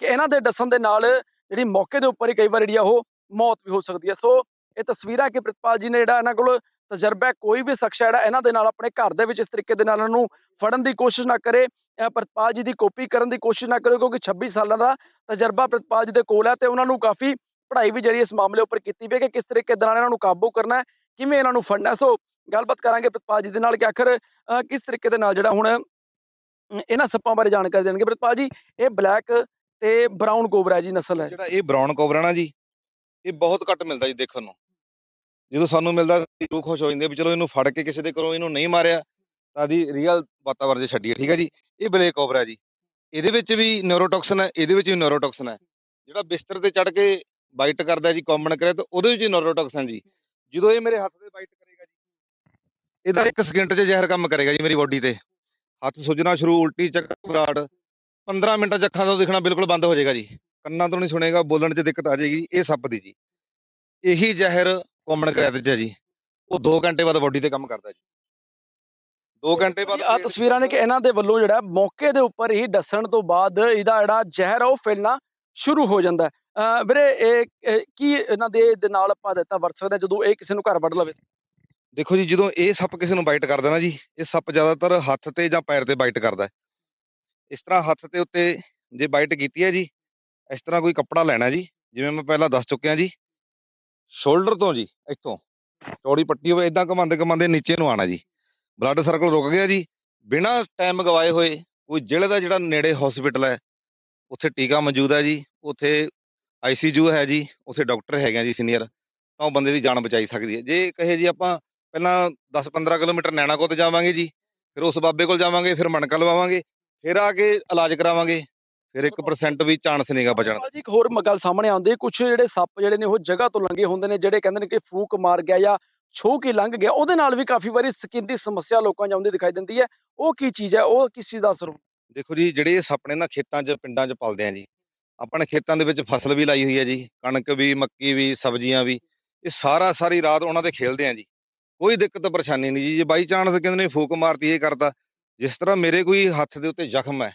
ਕਿ ਇਹਨਾਂ ਦੇ ਡਸਣ ਦੇ ਨਾਲ ਜਿਹੜੀ ਮੌਕੇ ਦੇ ਉੱਪਰ ਹੀ ਕਈ ਵਾਰ ਜਿਹੜੀ ਆ ਉਹ ਮੌਤ ਵੀ ਹੋ ਸਕਦੀ ਹੈ। ਸੋ ਇਹ ਤਸਵੀਰਾਂ ਕਿ ਪ੍ਰਿਤਪਾਲ ਜੀ ਨੇ ਜਿਹੜਾ ਇਹਨਾਂ ਕੋਲ ਤਜਰਬਾ ਕੋਈ ਵੀ ਸ਼ਖਸ ਜਿਹੜਾ ਇਹਨਾਂ ਦੇ ਨਾਲ ਆਪਣੇ ਘਰ ਦੇ ਵਿੱਚ ਇਸ ਤਰੀਕੇ ਦੇ ਨਾਲ ਇਹਨਾਂ ਨੂੰ ਫੜਨ ਦੀ ਕੋਸ਼ਿਸ਼ ਨਾ ਕਰੇ ਅਹ ਪ੍ਰਿਤਪਾਲ ਜੀ ਦੀ ਕਾਪੀ ਕਰਨ ਦੀ ਕੋਸ਼ਿਸ਼ ਨਾ ਕਰੇ, ਕਿਉਂਕਿ 26 ਸਾਲਾਂ ਦਾ ਤਜਰਬਾ ਪ੍ਰਿਤਪਾਲ ਜੀ ਦੇ ਕੋਲ ਹੈ ਤੇ ਉਹਨਾਂ ਨੂੰ ਕਾਫੀ ਪੜ੍ਹਾਈ ਵੀ ਜਿਹੜੀ ਇਸ ਮਾਮਲੇ ਉੱਪਰ ਕੀਤੀ ਵੀ ਹੈ ਕਿ ਕਿਸ ਤਰੀਕੇ ਦੇ ਨਾਲ ਇਹਨਾਂ ਨੂੰ ਕਾਬੂ ਕਰਨਾ ਹੈ। ਕਿਵੇਂ ਇਹਨਾਂ ਨੂੰ ਫੜਨਾ? ਸੋ ਗੱਲਬਾਤ ਕਰਾਂਗੇ ਪ੍ਰਿਤਪਾਲ ਜੀ ਦੇ ਨਾਲ ਕਿ ਆਖਰ ਕਿਸ ਤਰੀਕੇ ਦੇ ਨਾਲ ਜਿਹੜਾ ਹੁਣ ਇਹਨਾਂ ਸੱਪਾਂ ਬਾਰੇ ਜਾਣਕਾਰੀ ਦੇਣਗੇ। ਪ੍ਰਿਤਪਾਲ ਜੀ, ਇਹ ਬਲੈਕ ਤੇ ਬਰਾਊਨ ਕੋਬਰਾ ਜੀ ਨਸਲ ਹੈ। ਜਿਹੜਾ ਇਹ ਬਰਾਊਨ ਕੋਬਰਾ ਨਾ ਜੀ, ਇਹ ਬਹੁਤ ਘੱਟ ਮਿਲਦਾ ਜੀ ਦੇਖਣ ਨੂੰ। ਜਦੋਂ ਸਾਨੂੰ ਮਿਲਦਾ ਰੂਹ ਖੁਸ਼ ਹੋ ਜਾਂਦੇ ਵੀ ਚਲੋ ਇਹਨੂੰ ਫੜ ਕੇ ਕਿਸੇ ਦੇ ਘਰੋਂ ਇਹਨੂੰ ਨਹੀਂ ਮਾਰਿਆ, ਤਾਂ ਦੀ ਰੀਅਲ ਵਾਤਾਵਰਣ 'ਚ ਛੱਡੀਏ ਠੀਕ ਹੈ ਜੀ? ਇਹ ਬਲੈਕ ਕੋਬਰਾ ਜੀ। ਇਹਦੇ ਵਿੱਚ ਵੀ ਨਿਊਰੋਟੌਕਸਿਨ ਹੈ, ਇਹਦੇ ਵਿੱਚ ਵੀ ਨਿਊਰੋਟੌਕਸਿਨ ਹੈ। ਜਿਹੜਾ ਬਿਸਤਰ ਤੇ ਚੜ ਕੇ ਬਾਈਟ ਕਰਦਾ ਜੀ ਕਾਮਨ ਕਰੇ ਤਾਂ ਉਹਦੇ ਵਿੱਚ ਨਿਊਰੋਟੌਕਸਿਨ ਜੀ। ਜਦੋਂ ਇਹ ਮੇਰੇ ਹੱਥ ਤੇ ਬਾਈਟ ਕਰੇਗਾ ਜੀ ਇਹਦਾ ਇੱਕ ਸਕਿੰਟ 'ਚ ਜ਼ਹਿਰ ਕੰਮ ਕਰੇਗਾ ਜੀ ਮੇਰੀ ਬੋਡੀ ਤੇ। ਹੱਥ ਸੁੱਜਣਾ ਸ਼ੁਰੂ ਉਲਟੀ ਚੱਕਰ ਘਬਰਾਹਟ 15 ਮਿੰਟਾਂ 'ਚ ਅੱਖਾਂ ਤੋਂ ਦਿਖਣਾ ਬਿਲਕੁਲ ਬੰਦ ਹੋ ਜਾਏਗਾ ਜੀ। ਕੰਨਾਂ ਤੋਂ ਨਹੀਂ ਸੁਣੇਗਾ ਬੋਲਣ 'ਚ ਦਿੱਕਤ ਆ ਜਾਏਗੀ ਇਹ ਸੱਪ ਦੀ ਜੀ। ਇਹੀ ਜ਼ਹਿਰ ਕਾਮਨ ਕਰੈਤ 'ਚ ਹੈ ਜੀ। ਉਹ 2 ਘੰਟੇ ਬਾਅਦ ਬੋਡੀ ਤੇ ਕੰਮ ਕਰਦਾ ਜੀ। 2 ਘੰਟੇ ਬਾਅਦ ਆ ਤਸਵੀਰਾਂ ਨੇ ਕਿ ਇਹਨਾਂ ਦੇ ਵੱਲੋਂ ਜਿਹੜਾ ਮੌਕੇ ਦੇ ਉੱਪਰ ਹੀ ਦੱਸਣ ਤੋਂ ਬਾਅਦ ਇਹਦਾ ਜਿਹੜਾ ਜ਼ਹਿਰ ਉਹ ਫੈਲਣਾ ਸ਼ੁਰੂ ਹੋ ਜਾਂਦਾ ਵੀਰੇ, ਇਹ ਕੀ ਇਹਨਾਂ ਦੇ ਦੇ ਨਾਲ ਆਪਾਂ ਦਿੱਤਾ ਵਰਤ ਸਕਦਾ ਜਦੋਂ ਇਹ ਕਿਸੇ ਨੂੰ ਘਰ ਵੱਢ ਲਵੇ? ਦੇਖੋ ਜੀ, ਜਦੋਂ ਇਹ ਸੱਪ ਕਿਸੇ ਨੂੰ ਬਾਈਟ ਕਰਦਾ ਨਾ ਜੀ, ਇਹ ਸੱਪ ਜ਼ਿਆਦਾਤਰ ਹੱਥ ਤੇ ਜਾਂ ਪੈਰ ਤੇ ਬਾਈਟ ਕਰਦਾ ਇਸ ਤਰ੍ਹਾਂ ਹੱਥ ਤੇ ਉੱਤੇ ਜੇ ਬਾਈਟ ਕੀਤੀ ਹੈ ਜੀ, ਇਸ ਤਰ੍ਹਾਂ ਕੋਈ ਕੱਪੜਾ ਲੈਣਾ ਜੀ, ਜਿਵੇਂ ਮੈਂ ਪਹਿਲਾਂ ਦੱਸ ਚੁੱਕਿਆ ਜੀ ਸ਼ੋਲਡਰ ਤੋਂ ਜੀ, ਇੱਥੋਂ, ਚੌੜੀ ਪੱਟੀ ਹੋਵੇ ਇਦਾਂ ਘਮਾਉਂਦੇ ਘਮਾਉਂਦੇ ਨੀਚੇ ਨੂੰ ਆਣਾ ਜੀ। ਬਲੱਡ ਸਰਕਲ ਰੁਕ ਗਿਆ ਜੀ, ਬਿਨਾਂ ਟਾਈਮ ਗਵਾਏ ਹੋਏ, ਕੋਈ ਜ਼ਿਲ੍ਹੇ ਦਾ ਜਿਹੜਾ ਨੇੜੇ ਹਸਪੀਟਲ ਹੈ, ਉੱਥੇ ਟੀਕਾ ਮੌਜੂਦ ਹੈ ਜੀ, ਉੱਥੇ ਆਈਸੀਯੂ ਹੈ ਜੀ ਉੱਥੇ ਡਾਕਟਰ ਹੈਗੇ ਆ ਜੀ ਸੀਨੀਅਰ ਤਾਂ ਉਹ ਬੰਦੇ ਦੀ ਜਾਨ ਬਚਾਈ ਸਕਦੀ ਹੈ। ਜੇ ਕਹੇ ਜੀ ਆਪਾਂ ਪਹਿਲਾਂ 10-15 ਕਿਲੋਮੀਟਰ ਨੈਣਾ ਕੋਲ ਜਾਵਾਂਗੇ ਜੀ ਫਿਰ ਉਸ ਬਾਬੇ ਕੋਲ ਜਾਵਾਂਗੇ ਫਿਰ ਮਣਕਾ ਲਵਾਵਾਂਗੇ ਫਿਰ ਆ ਕੇ ਇਲਾਜ ਕਰਾਵਾਂਗੇ ਫਿਰ 1% ਵੀ ਚਾਂਸ ਨਹੀਂਗਾ ਬਚਣ ਦਾ। ਜੀ ਇੱਕ ਹੋਰ ਗੱਲ ਸਾਹਮਣੇ ਆਉਂਦੀ ਕੁਝ ਜਿਹੜੇ ਸੱਪ ਜਿਹੜੇ ਨੇ ਉਹ ਜਗ੍ਹਾ ਤੋਂ ਲੰਘੇ ਹੁੰਦੇ ਨੇ ਜਿਹੜੇ ਕਹਿੰਦੇ ਨੇ ਕਿ ਫੂਕ ਮਾਰ ਗਿਆ ਜਾਂ ਛੋਹ ਕੇ ਲੰਘ ਗਿਆ ਉਹਦੇ ਨਾਲ ਵੀ ਕਾਫੀ ਵਾਰੀ ਸਕਿਨ ਦੀ ਸਮੱਸਿਆ ਲੋਕਾਂ 'ਚ ਆਉਂਦੀ ਦਿਖਾਈ ਦਿੰਦੀ ਹੈ। ਉਹ ਕੀ ਚੀਜ਼ ਹੈ? ਉਹ ਕਿਸ ਚੀਜ਼ ਦਾ ਅਸਰ? ਦੇਖੋ ਜੀ ਜਿਹੜੇ ਸੱਪ ਨੇ ਨਾ ਖੇਤਾਂ 'ਚ ਪਿੰਡਾਂ 'ਚ ਪਲਦੇ ਆ ਜੀ ਆਪਾਂ ਨੇ ਖੇਤਾਂ ਦੇ ਵਿੱਚ ਫਸਲ ਵੀ ਲਾਈ ਹੋਈ ਹੈ ਜੀ ਕਣਕ ਵੀ ਮੱਕੀ ਵੀ ਸਬਜ਼ੀਆਂ ਵੀ ਇਹ ਸਾਰਾ ਸਾਰੀ ਰਾਤ ਉਹਨਾਂ ਤੇ ਖੇਲਦੇ ਆ ਜੀ। ਕੋਈ ਦਿੱਕਤ ਪਰੇਸ਼ਾਨੀ ਨਹੀਂ ਜੀ ਜੇ ਬਾਈ ਚਾਂਸ ਕਹਿੰਦੇ ਨੇ ਫੂਕ ਮਾਰਤੀ ਇਹ ਕਰਤਾ ਜਿਸ ਤਰ੍ਹਾਂ ਮੇਰੇ ਕੋਈ ਹੱਥ ਦੇ ਉੱਤੇ ਜ਼ਖਮ ਹੈ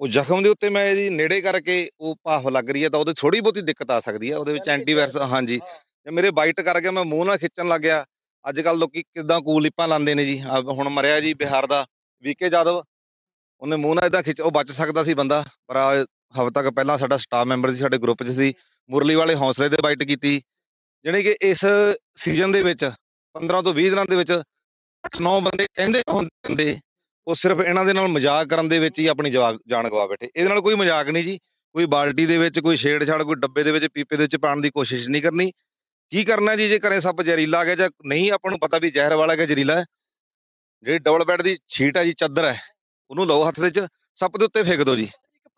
ਉਹ ਜ਼ਖਮ ਦੇ ਉੱਤੇ ਮੈਂ ਇਹਦੀ ਨੇੜੇ ਕਰਕੇ ਉਹ ਭਾਫ ਲੱਗ ਰਹੀ ਹੈ ਤਾਂ ਉਹਦੇ ਥੋੜੀ ਬਹੁਤੀ ਦਿੱਕਤ ਆ ਸਕਦੀ ਹੈ ਉਹਦੇ ਵਿੱਚ ਐਂਟੀਵਾਇਰਸ ਹਾਂਜੀ। ਜੇ ਮੇਰੇ ਬਾਈਟ ਕਰ ਗਿਆ ਮੈਂ ਮੂੰਹ ਨਾਲ ਖਿੱਚਣ ਲੱਗ ਗਿਆ ਅੱਜ ਕੱਲ ਲੋਕੀ ਕਿਦਾਂ ਕੂਲ ਲਿਪਾਂ ਲਾਉਂਦੇ ਨੇ ਜੀ ਹੁਣ ਮਰਿਆ ਜੀ ਬਿਹਾਰ ਦਾ ਵੀਕੇ ਜਾਦਵ ਉਹਨੇ ਮੂੰਹ ਨਾਲ ਇਦਾਂ ਖਿੱਚ ਉਹ ਬਚ ਸਕਦਾ ਸੀ ਬੰਦਾ ਪਰ ਹਫ਼ਤਾ ਤੱਕ ਪਹਿਲਾਂ ਸਾਡਾ ਸਟਾਫ ਮੈਂਬਰ ਸੀ, ਸਾਡੇ ਗਰੁੱਪ 'ਚ ਸੀ, ਮੁਰਲੀ ਵਾਲੇ ਹੌਸਲੇ ਤੇ ਬਾਈਟ ਕੀਤੀ। ਜਾਣੀ ਕਿ ਇਸ ਸੀਜ਼ਨ ਦੇ ਵਿੱਚ 15 ਤੋਂ 20 ਦਿਨਾਂ ਦੇ ਵਿੱਚ 9 ਬੰਦੇ ਕਹਿੰਦੇ ਹੁੰਦੇ ਉਹ ਸਿਰਫ ਇਹਨਾਂ ਦੇ ਨਾਲ ਮਜ਼ਾਕ ਕਰਨ ਦੇ ਵਿੱਚ ਹੀ ਆਪਣੀ ਜਵਾ- ਜਾਨ ਗਵਾ ਬੈਠੇ। ਇਹਦੇ ਨਾਲ ਕੋਈ ਮਜ਼ਾਕ ਨਹੀਂ ਜੀ, ਕੋਈ ਬਾਲਟੀ ਦੇ ਵਿੱਚ, ਕੋਈ ਛੇੜਛਾੜ, ਕੋਈ ਡੱਬੇ ਦੇ ਵਿੱਚ, ਪੀਪੇ ਦੇ ਵਿੱਚ ਪਾਉਣ ਦੀ ਕੋਸ਼ਿਸ਼ ਨਹੀਂ ਕਰਨੀ। ਕੀ ਕਰਨਾ ਜੀ, ਜੇ ਘਰੇ ਸੱਪ ਜ਼ਹਿਰੀਲਾ ਆ ਗਿਆ ਜਾਂ ਨਹੀਂ, ਆਪਾਂ ਨੂੰ ਪਤਾ ਵੀ ਜ਼ਹਿਰ ਵਾਲਾ ਹੈ ਜ਼ਹਿਰੀਲਾ ਹੈ। ਜਿਹੜੀ ਡਬਲ ਬੈੱਡ ਦੀ ਛੀਟ ਹੈ ਜੀ, ਚਾਦਰ ਹੈ, ਉਹਨੂੰ ਲਓ ਹੱਥ ਦੇ ਵਿੱਚ, ਸੱਪ ਦੇ ਉੱਤੇ ਫੇਕ ਦਿਓ ਜੀ।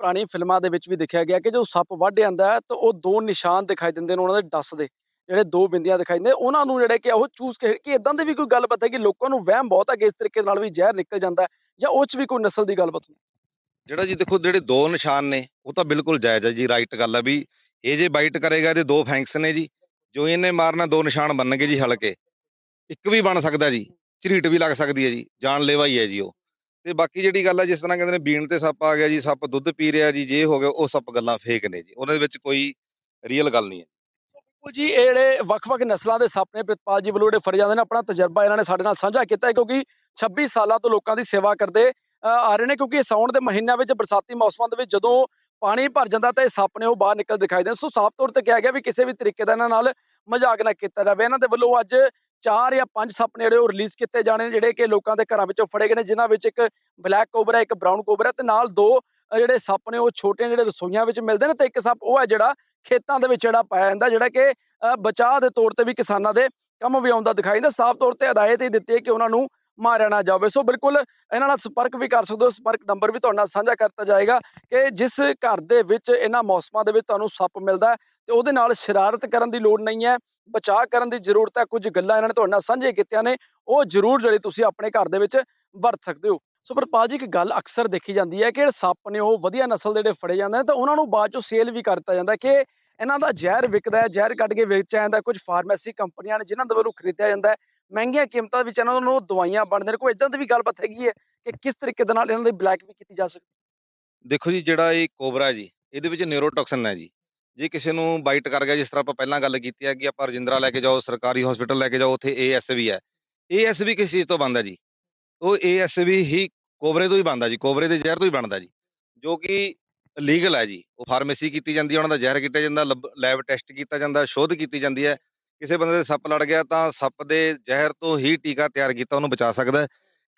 ਪੁਰਾਣੀ ਫਿਲਮਾਂ ਦੇ ਵਿੱਚ ਵੀ ਦਿਖਿਆ ਗਿਆ ਕਿ ਜਦੋਂ ਸੱਪ ਵੱਢ ਜਾਂਦਾ ਹੈ, ਤਾਂ ਉਹ ਦੋ ਨਿਸ਼ਾਨ ਦਿਖਾਈ ਦਿੰਦੇ ਨੇ, ਉਹਨਾਂ ਦੇ ਡਸ ਦੇ, ਜਿਹੜੇ ਦੋ ਬਿੰਦੀਆਂ ਦਿਖਾਈ ਦਿੰਦੇ ਉਹਨਾਂ ਨੂੰ ਜਿਹੜੇ ਕਿ ਉਹ ਚੂਸ ਕੇ, ਕਿ ਇਦਾਂ ਦੀ ਵੀ ਕੋਈ ਗੱਲਬਾਤ ਹੈ ਕਿ ਲੋਕਾਂ ਨੂੰ ਵਹਿਮ ਬਹੁਤ ਹੈ ਕਿ ਇਸ ਤਰੀਕੇ ਨਾਲ ਵੀ ਜ਼ਹਿਰ ਨਿਕਲ ਜਾਂਦਾ ਜਾਂ ਉਹ 'ਚ ਵੀ ਕੋਈ ਨਸਲ ਦੀ ਗੱਲਬਾਤ ਨਹੀਂ? ਜਿਹੜਾ ਜੀ ਦੇਖੋ, ਜਿਹੜੇ ਦੋ ਨਿਸ਼ਾਨ ਨੇ, ਉਹ ਤਾਂ ਬਿਲਕੁਲ ਜਾਇਜ਼ ਹੈ ਜੀ ਰਾਈਟ ਗੱਲ ਹੈ ਵੀ ਇਹ ਜੇ ਬਾਈਟ ਕਰੇਗਾ ਇਹਦੇ ਦੋ ਫੈਂਕਸ ਨੇ ਜੀ, ਜੋ ਇਹਨੇ ਮਾਰਨਾ ਦੋ ਨਿਸ਼ਾਨ ਬਣਨਗੇ ਜੀ ਹਲਕੇ, ਇੱਕ ਵੀ ਬਣ ਸਕਦਾ ਜੀ, ਝਰੀਟ ਵੀ ਲੱਗ ਸਕਦੀ ਹੈ ਜੀ, ਜਾਨਲੇਵਾ ਹੀ ਹੈ ਜੀ ਉਹ। ਤੇ ਬਾਕੀ ਜਿਹੜੀ ਗੱਲ ਹੈ ਜਿਸ ਤਰ੍ਹਾਂ ਕਹਿੰਦੇ ਨੇ ਬੀਣ ਤੇ ਸੱਪ ਆ ਗਿਆ ਜੀ, ਸੱਪ ਦੁੱਧ ਪੀ ਰਿਹਾ ਜੀ, ਜੇ ਹੋ ਗਿਆ ਉਹ ਸੱਪ ਗੱਲਾਂ ਫੇਕ ਨੇ ਜੀ। ਉਹਨਾਂ ਦੇ ਵਿੱਚ ਕੋਈ ਰੀਅਲ ਗੱਲ ਨਹੀਂ ਹੈ। ਬਿਲਕੁਲ ਜੀ, ਇਹ ਜਿਹੜੇ ਵੱਖ-ਵੱਖ ਨਸਲਾਂ ਦੇ ਸੱਪ ਨੇ, ਪ੍ਰਿਤਪਾਲ ਜੀ ਵੱਲੋਂ ਜਿਹੜੇ ਫੜੇ ਜਾਂਦੇ ਨੇ, ਆਪਣਾ ਤਜਰਬਾ ਇਹਨਾਂ ਨੇ ਸਾਡੇ ਨਾਲ ਸਾਂਝਾ ਕੀਤਾ ਹੈ, ਕਿਉਂਕਿ 26 ਸਾਲਾਂ ਤੋਂ ਲੋਕਾਂ ਦੀ ਸੇਵਾ ਕਰਦੇ ਆ ਰਹੇ ਨੇ, ਕਿਉਂਕਿ ਸਾਉਣ ਦੇ ਮਹੀਨਿਆਂ ਵਿੱਚ, ਬਰਸਾਤੀ ਮੌਸਮਾਂ ਦੇ ਵਿੱਚ ਜਦੋਂ ਪਾਣੀ ਭਰ ਜਾਂਦਾ ਤਾਂ ਇਹ ਸੱਪ ਨੇ ਉਹ ਬਾਹਰ ਨਿਕਲ ਦਿਖਾਈ ਦਿੰਦੇ ਸੋ ਸਾਫ਼ ਤੌਰ ਤੇ ਕਿਹਾ ਗਿਆ ਵੀ ਕਿਸੇ ਵੀ ਤਰੀਕੇ ਦਾ ਇਹਨਾਂ ਨਾਲ ਮਜ਼ਾਕ ਨਾ ਕੀਤਾ ਜਾਵੇ। ਇਹਨਾਂ ਦੇ ਵੱਲੋਂ ਅੱਜ ਚਾਰ ਜਾਂ ਪੰਜ ਸੱਪ ਨੇ ਜਿਹੜੇ ਉਹ ਰਿਲੀਜ਼ ਕੀਤੇ ਜਾਣੇ ਨੇ, ਜਿਹੜੇ ਕਿ ਲੋਕਾਂ ਦੇ ਘਰਾਂ ਵਿੱਚੋਂ ਫੜੇ ਗਏ ਨੇ, ਜਿਨ੍ਹਾਂ ਵਿੱਚ ਇੱਕ ਬਲੈਕ ਕੋਬਰਾ ਇੱਕ ਬਰਾਊਨ ਕੋਬਰਾ ਤੇ ਨਾਲ ਦੋ ਜਿਹੜੇ ਸੱਪ ਨੇ ਉਹ ਛੋਟੇ ਜਿਹੜੇ ਰਸੋਈਆਂ ਵਿੱਚ ਮਿਲਦੇ ਨੇ ਤੇ ਇੱਕ ਸੱਪ ਉਹ ਹੈ ਜਿਹੜਾ ਖੇਤਾਂ ਦੇ ਵਿੱਚ ਜਿਹੜਾ ਪਾਇਆ ਜਾਂਦਾ, ਜਿਹੜਾ ਕਿ ਬਚਾਅ ਦੇ ਤੌਰ ਤੇ ਵੀ ਕਿਸਾਨਾਂ ਦੇ ਕੰਮ ਵੀ ਆਉਂਦਾ ਦਿਖਾਈ ਦਿੰਦਾ। ਸਾਫ਼ ਤੌਰ ਤੇ ਹਦਾਇਤ ਹੀ ਦਿੱਤੀ ਹੈ ਕਿ ਉਹਨਾਂ ਨੂੰ ਮਾਰਿਆ ਨਾ ਜਾਵੇ। ਸੋ ਬਿਲਕੁਲ ਇਹਨਾਂ ਨਾਲ ਸੰਪਰਕ ਵੀ ਕਰ ਸਕਦੇ ਹੋ। ਸੰਪਰਕ ਨੰਬਰ ਵੀ ਤੁਹਾਡੇ ਨਾਲ ਸਾਂਝਾ ਕਰਤਾ ਜਾਏਗਾ ਕਿ ਜਿਸ ਘਰ ਦੇ ਵਿੱਚ ਇਹਨਾਂ ਮੌਸਮਾਂ ਦੇ ਵਿੱਚ ਤੁਹਾਨੂੰ ਸੱਪ ਮਿਲਦਾ ਹੈ ਤੇ ਉਹਦੇ ਨਾਲ ਸ਼ਰਾਰਤ ਕਰਨ ਦੀ ਲੋੜ ਨਹੀਂ ਹੈ। ਬਚਾਅ ਕਰਨ ਦੀ ਜ਼ਰੂਰਤ ਹੈ। ਕੁਝ ਗੱਲਾਂ ਇਹਨਾਂ ਨੇ ਤੁਹਾਡੇ ਨਾਲ ਸਾਂਝੇ ਕੀਤੀਆਂ ਨੇ। ਉਹ ਜ਼ਰੂਰ ਜਿਹੜੀ ਤੁਸੀਂ ਆਪਣੇ ਘਰ ਦੇ ਵਿੱਚ ਵਰਤ ਸਕਦੇ ਹੋ। ਸੋ ਪਰਪਾਲ ਜੀ, ਇੱਕ ਗੱਲ ਅਕਸਰ ਦੇਖੀ ਜਾਂਦੀ ਹੈ ਕਿ ਸੱਪ ਨੇ ਉਹ ਵਧੀਆ ਨਸਲ ਦੇ ਜਿਹੜੇ ਫੜੇ ਜਾਂਦੇ ਨੇ ਤਾਂ ਉਹਨਾਂ ਨੂੰ ਬਾਅਦ ਚੋਂ ਸੇਲ ਵੀ ਕਰ ਦਿੱਤਾ ਜਾਂਦਾ ਕਿ ਇਹਨਾਂ ਦਾ ਜ਼ਹਿਰ ਵਿਕਦਾ ਹੈ, ਜ਼ਹਿਰ ਕੱਢ ਕੇ ਵੇਚਿਆ ਜਾਂਦਾ ਕੁਝ ਫਾਰਮੇਸੀ ਕੰਪਨੀਆਂ ਨੇ ਜਿਨ੍ਹਾਂ ਦੇ ਵੱਲੋਂ ਖਰੀਦਿਆ ਜਾਂਦਾ ਹੈ। ਮਹਿੰਗੀਆਂ ਕੀਮਤਾਂ ਵਿੱਚ ਇਹਨਾਂ ਨੂੰ ਦਵਾਈਆਂ ਬਣਦੇ ਨੇ। ਕੋਈ ਇਦਾਂ ਦੀ ਵੀ ਗੱਲਬਾਤ ਹੈਗੀ ਹੈ ਕਿ ਕਿਸ ਤਰੀਕੇ ਦੇ ਨਾਲ ਇਹਨਾਂ ਦੀ ਬਲੈਕ ਵੀ ਕੀਤੀ ਜਾ ਸਕਦੀ ਦੇਖੋ ਜੀ, ਜਿਹੜਾ ਇਹ ਕੋਬਰਾ ਜੀ, ਇਹਦੇ ਵਿੱਚ ਨਿਊਰੋਟੌਕਸਿਨ ਹੈ ਜੀ। ਜੇ ਕਿਸੇ ਨੂੰ ਬਾਈਟ ਕਰ ਗਿਆ, ਜਿਸ ਤਰ੍ਹਾਂ ਆਪਾਂ ਪਹਿਲਾਂ ਗੱਲ ਕੀਤੀ ਹੈ ਕਿ ਆਪਾਂ ਰਜਿੰਦਰਾ ਲੈ ਕੇ ਜਾਓ, ਸਰਕਾਰੀ ਹਸਪੀਟਲ ਲੈ ਕੇ ਜਾਓ, ਉੱਥੇ ਏਐਸਵੀ ਹੈ। ਏਐਸਵੀ ਕਿਸ ਚੀਜ਼ ਤੋਂ ਬਣਦਾ ਜੀ? ਉਹ ਏਐਸਵੀ ਹੀ ਕੋਬਰੇ ਤੋਂ ਹੀ ਬਣਦਾ ਜੀ, ਕੋਬਰੇ ਦੇ ਜ਼ਹਿਰ ਤੋਂ ਹੀ ਬਣਦਾ ਜੀ। ਜੋ ਕਿ ਲੀਗਲ ਹੈ ਜੀ। ਉਹ ਫਾਰਮੇਸੀ ਕੀਤੀ ਜਾਂਦੀ ਹੈ, ਉਹਨਾਂ ਦਾ ਜ਼ਹਿਰ ਕੀਤਾ ਜਾਂਦਾ ਲੈਬ ਟੈਸਟ ਕੀਤਾ ਜਾਂਦਾ, ਸ਼ੋਧ ਕੀਤੀ ਜਾਂਦੀ ਹੈ। ਕਿਸੇ ਬੰਦੇ ਦੇ ਸੱਪ ਲੜ ਗਿਆ ਤਾਂ ਸੱਪ ਦੇ ਜ਼ਹਿਰ ਤੋਂ ਹੀ ਟੀਕਾ ਤਿਆਰ ਕੀਤਾ ਉਹਨੂੰ ਬਚਾ ਸਕਦਾ ਹੈ।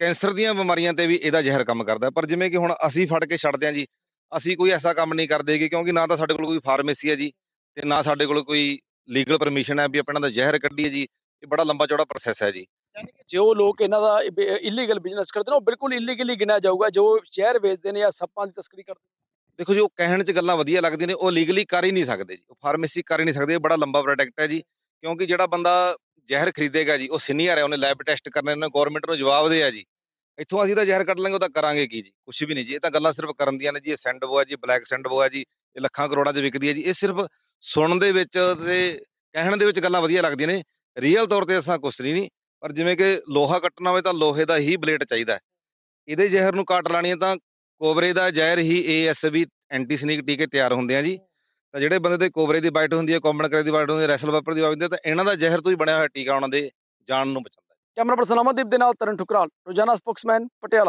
ਕੈਂਸਰ ਦੀਆਂ ਬਿਮਾਰੀਆਂ ਤੇ ਵੀ ਇਹਦਾ ਜ਼ਹਿਰ ਕੰਮ ਕਰਦਾ। ਪਰ ਜਿਵੇਂ ਕਿ ਹੁਣ ਅਸੀਂ ਫੜ ਕੇ ਛੱਡਦੇ ਹਾਂ ਜੀ ਅਸੀਂ ਕੋਈ ਐਸਾ ਕੰਮ ਨਹੀਂ ਕਰਦੇ ਕਿਉਂਕਿ ਨਾ ਤਾਂ ਸਾਡੇ ਕੋਲ ਕੋਈ ਫਾਰਮੇਸੀ ਹੈ ਜੀ ਤੇ ਨਾ ਸਾਡੇ ਕੋਲ ਕੋਈ ਲੀਗਲ ਪਰਮਿਸ਼ਨ ਹੈ ਵੀ ਆਪਾਂ ਇਹਨਾਂ ਦਾ ਜ਼ਹਿਰ ਕੱਢੀਏ ਜੀ। ਇਹ ਬੜਾ ਲੰਬਾ ਚੌੜਾ ਪ੍ਰੋਸੈਸ ਹੈ ਜੀ। ਯਾਨੀ ਕਿ ਜੋ ਲੋਕ ਇਹਨਾਂ ਦਾ ਇਲੀਗਲ ਬਿਜ਼ਨਸ ਕਰਦੇ ਨੇ ਉਹ ਬਿਲਕੁਲ ਇਲੀਗਲੀ ਗਿਣਿਆ ਜਾਊਗਾ। ਜੋ ਜ਼ਹਿਰ ਵੇਚਦੇ ਨੇ ਜਾਂ ਸੱਪਾਂ ਦੀ ਤਸਕਰੀ ਕਰਦੇ ਦੇਖੋ ਜੀ ਉਹ ਕਹਿਣ 'ਚ ਗੱਲਾਂ ਵਧੀਆ ਲੱਗਦੀਆਂ ਨੇ ਉਹ ਲੀਗਲੀ ਕਰ ਹੀ ਨਹੀਂ ਸਕਦੇ ਜੀ। ਉਹ ਫਾਰਮੇਸੀ ਕਰ ਹੀ ਨਹੀਂ ਸਕਦੇ ਬੜਾ ਲੰਬਾ ਪ੍ਰੋਡਕਟ ਹੈ ਜੀ। ਕਿਉਂਕਿ ਜਿਹੜਾ ਬੰਦਾ ਜ਼ਹਿਰ ਖਰੀਦੇਗਾ ਜੀ, ਉਹ ਸੀਨੀਅਰ ਹੈ, ਉਹਨੇ ਲੈਬ ਟੈਸਟ ਕਰਨੇ ਨੇ ਗਵਰਨਮੈਂਟ ਨੂੰ ਜਵਾਬ ਦੇ ਆ ਜੀ। ਇੱਥੋਂ ਅਸੀਂ ਤਾਂ ਜ਼ਹਿਰ ਕੱਢ ਲਾਂਗੇ, ਉਹ ਤਾਂ ਕਰਾਂਗੇ ਕੀ ਜੀ? ਕੁਛ ਵੀ ਨਹੀਂ ਜੀ, ਇਹ ਤਾਂ ਗੱਲਾਂ ਸਿਰਫ ਕਰਨ ਦੀਆਂ ਨੇ ਜੀ, ਇਹ ਸੈਂਡਵੋ ਹੈ ਜੀ ਬਲੈਕ ਸੈਂਡਵੋ ਹੈ ਜੀ, ਇਹ ਲੱਖਾਂ ਕਰੋੜਾਂ 'ਚ ਵਿਕਦੀ ਹੈ ਜੀ, ਇਹ ਸਿਰਫ ਸੁਣਨ ਦੇ ਵਿੱਚ ਤੇ ਕਹਿਣ ਦੇ ਵਿੱਚ ਗੱਲਾਂ ਵਧੀਆ ਲੱਗਦੀਆਂ ਨੇ ਰੀਅਲ ਤੌਰ ਤੇ ਅਸਾਂ ਕੁਛ ਨਹੀਂ ਪਰ ਜਿਵੇਂ ਕਿ ਲੋਹਾ ਕੱਟਣਾ ਹੋਵੇ ਤਾਂ ਲੋਹੇ ਦਾ ਹੀ ਬਲੇਡ ਚਾਹੀਦਾ ਇਹਦੇ ਜ਼ਹਿਰ ਨੂੰ ਕੱਟ ਲਾਣੀ ਹੈ ਤਾਂ ਕੋਬਰੇ ਦਾ ਜ਼ਹਿਰ ਹੀ ਏਐਸਬੀ ਐਂਟੀ ਸਨੇਕ ਟੀਕੇ ਤਿਆਰ ਹੁੰਦੇ ਆ ਜੀ ਤਾਂ ਜਿਹੜੇ ਬੰਦੇ ਤੇ ਕੋਬਰੇ ਦੀ ਬਾਈਟ ਹੁੰਦੀ ਹੈ ਕੋਮਨ ਕਰੇ ਦੀ ਬਾਈਟ ਹੁੰਦੀ ਹੈ ਰੈਸਲ ਵਾਪਰ ਦੀ ਬਾਈਟ ਹੁੰਦੀ ਹੈ, ਤਾਂ ਇਹਨਾਂ ਦਾ ਜ਼ਹਿਰ ਤੋਂ ਹੀ ਬਣਿਆ ਹੋਇਆ ਟੀਕਾ ਉਹਨਾਂ ਦੇ ਜਾਨ ਨੂੰ ਬਚਾਉਂਦਾ ਹੈ। ਕੈਮਰਾ ਪਰਸਨ ਅਮਨਦੀਪ ਦੇ ਨਾਲ ਤਰਨ ਠੁਕਰਾਲ, ਰੋਜ਼ਾਨਾ ਸਪੋਕਸਮੈਨ, ਪਟਿਆਲਾ।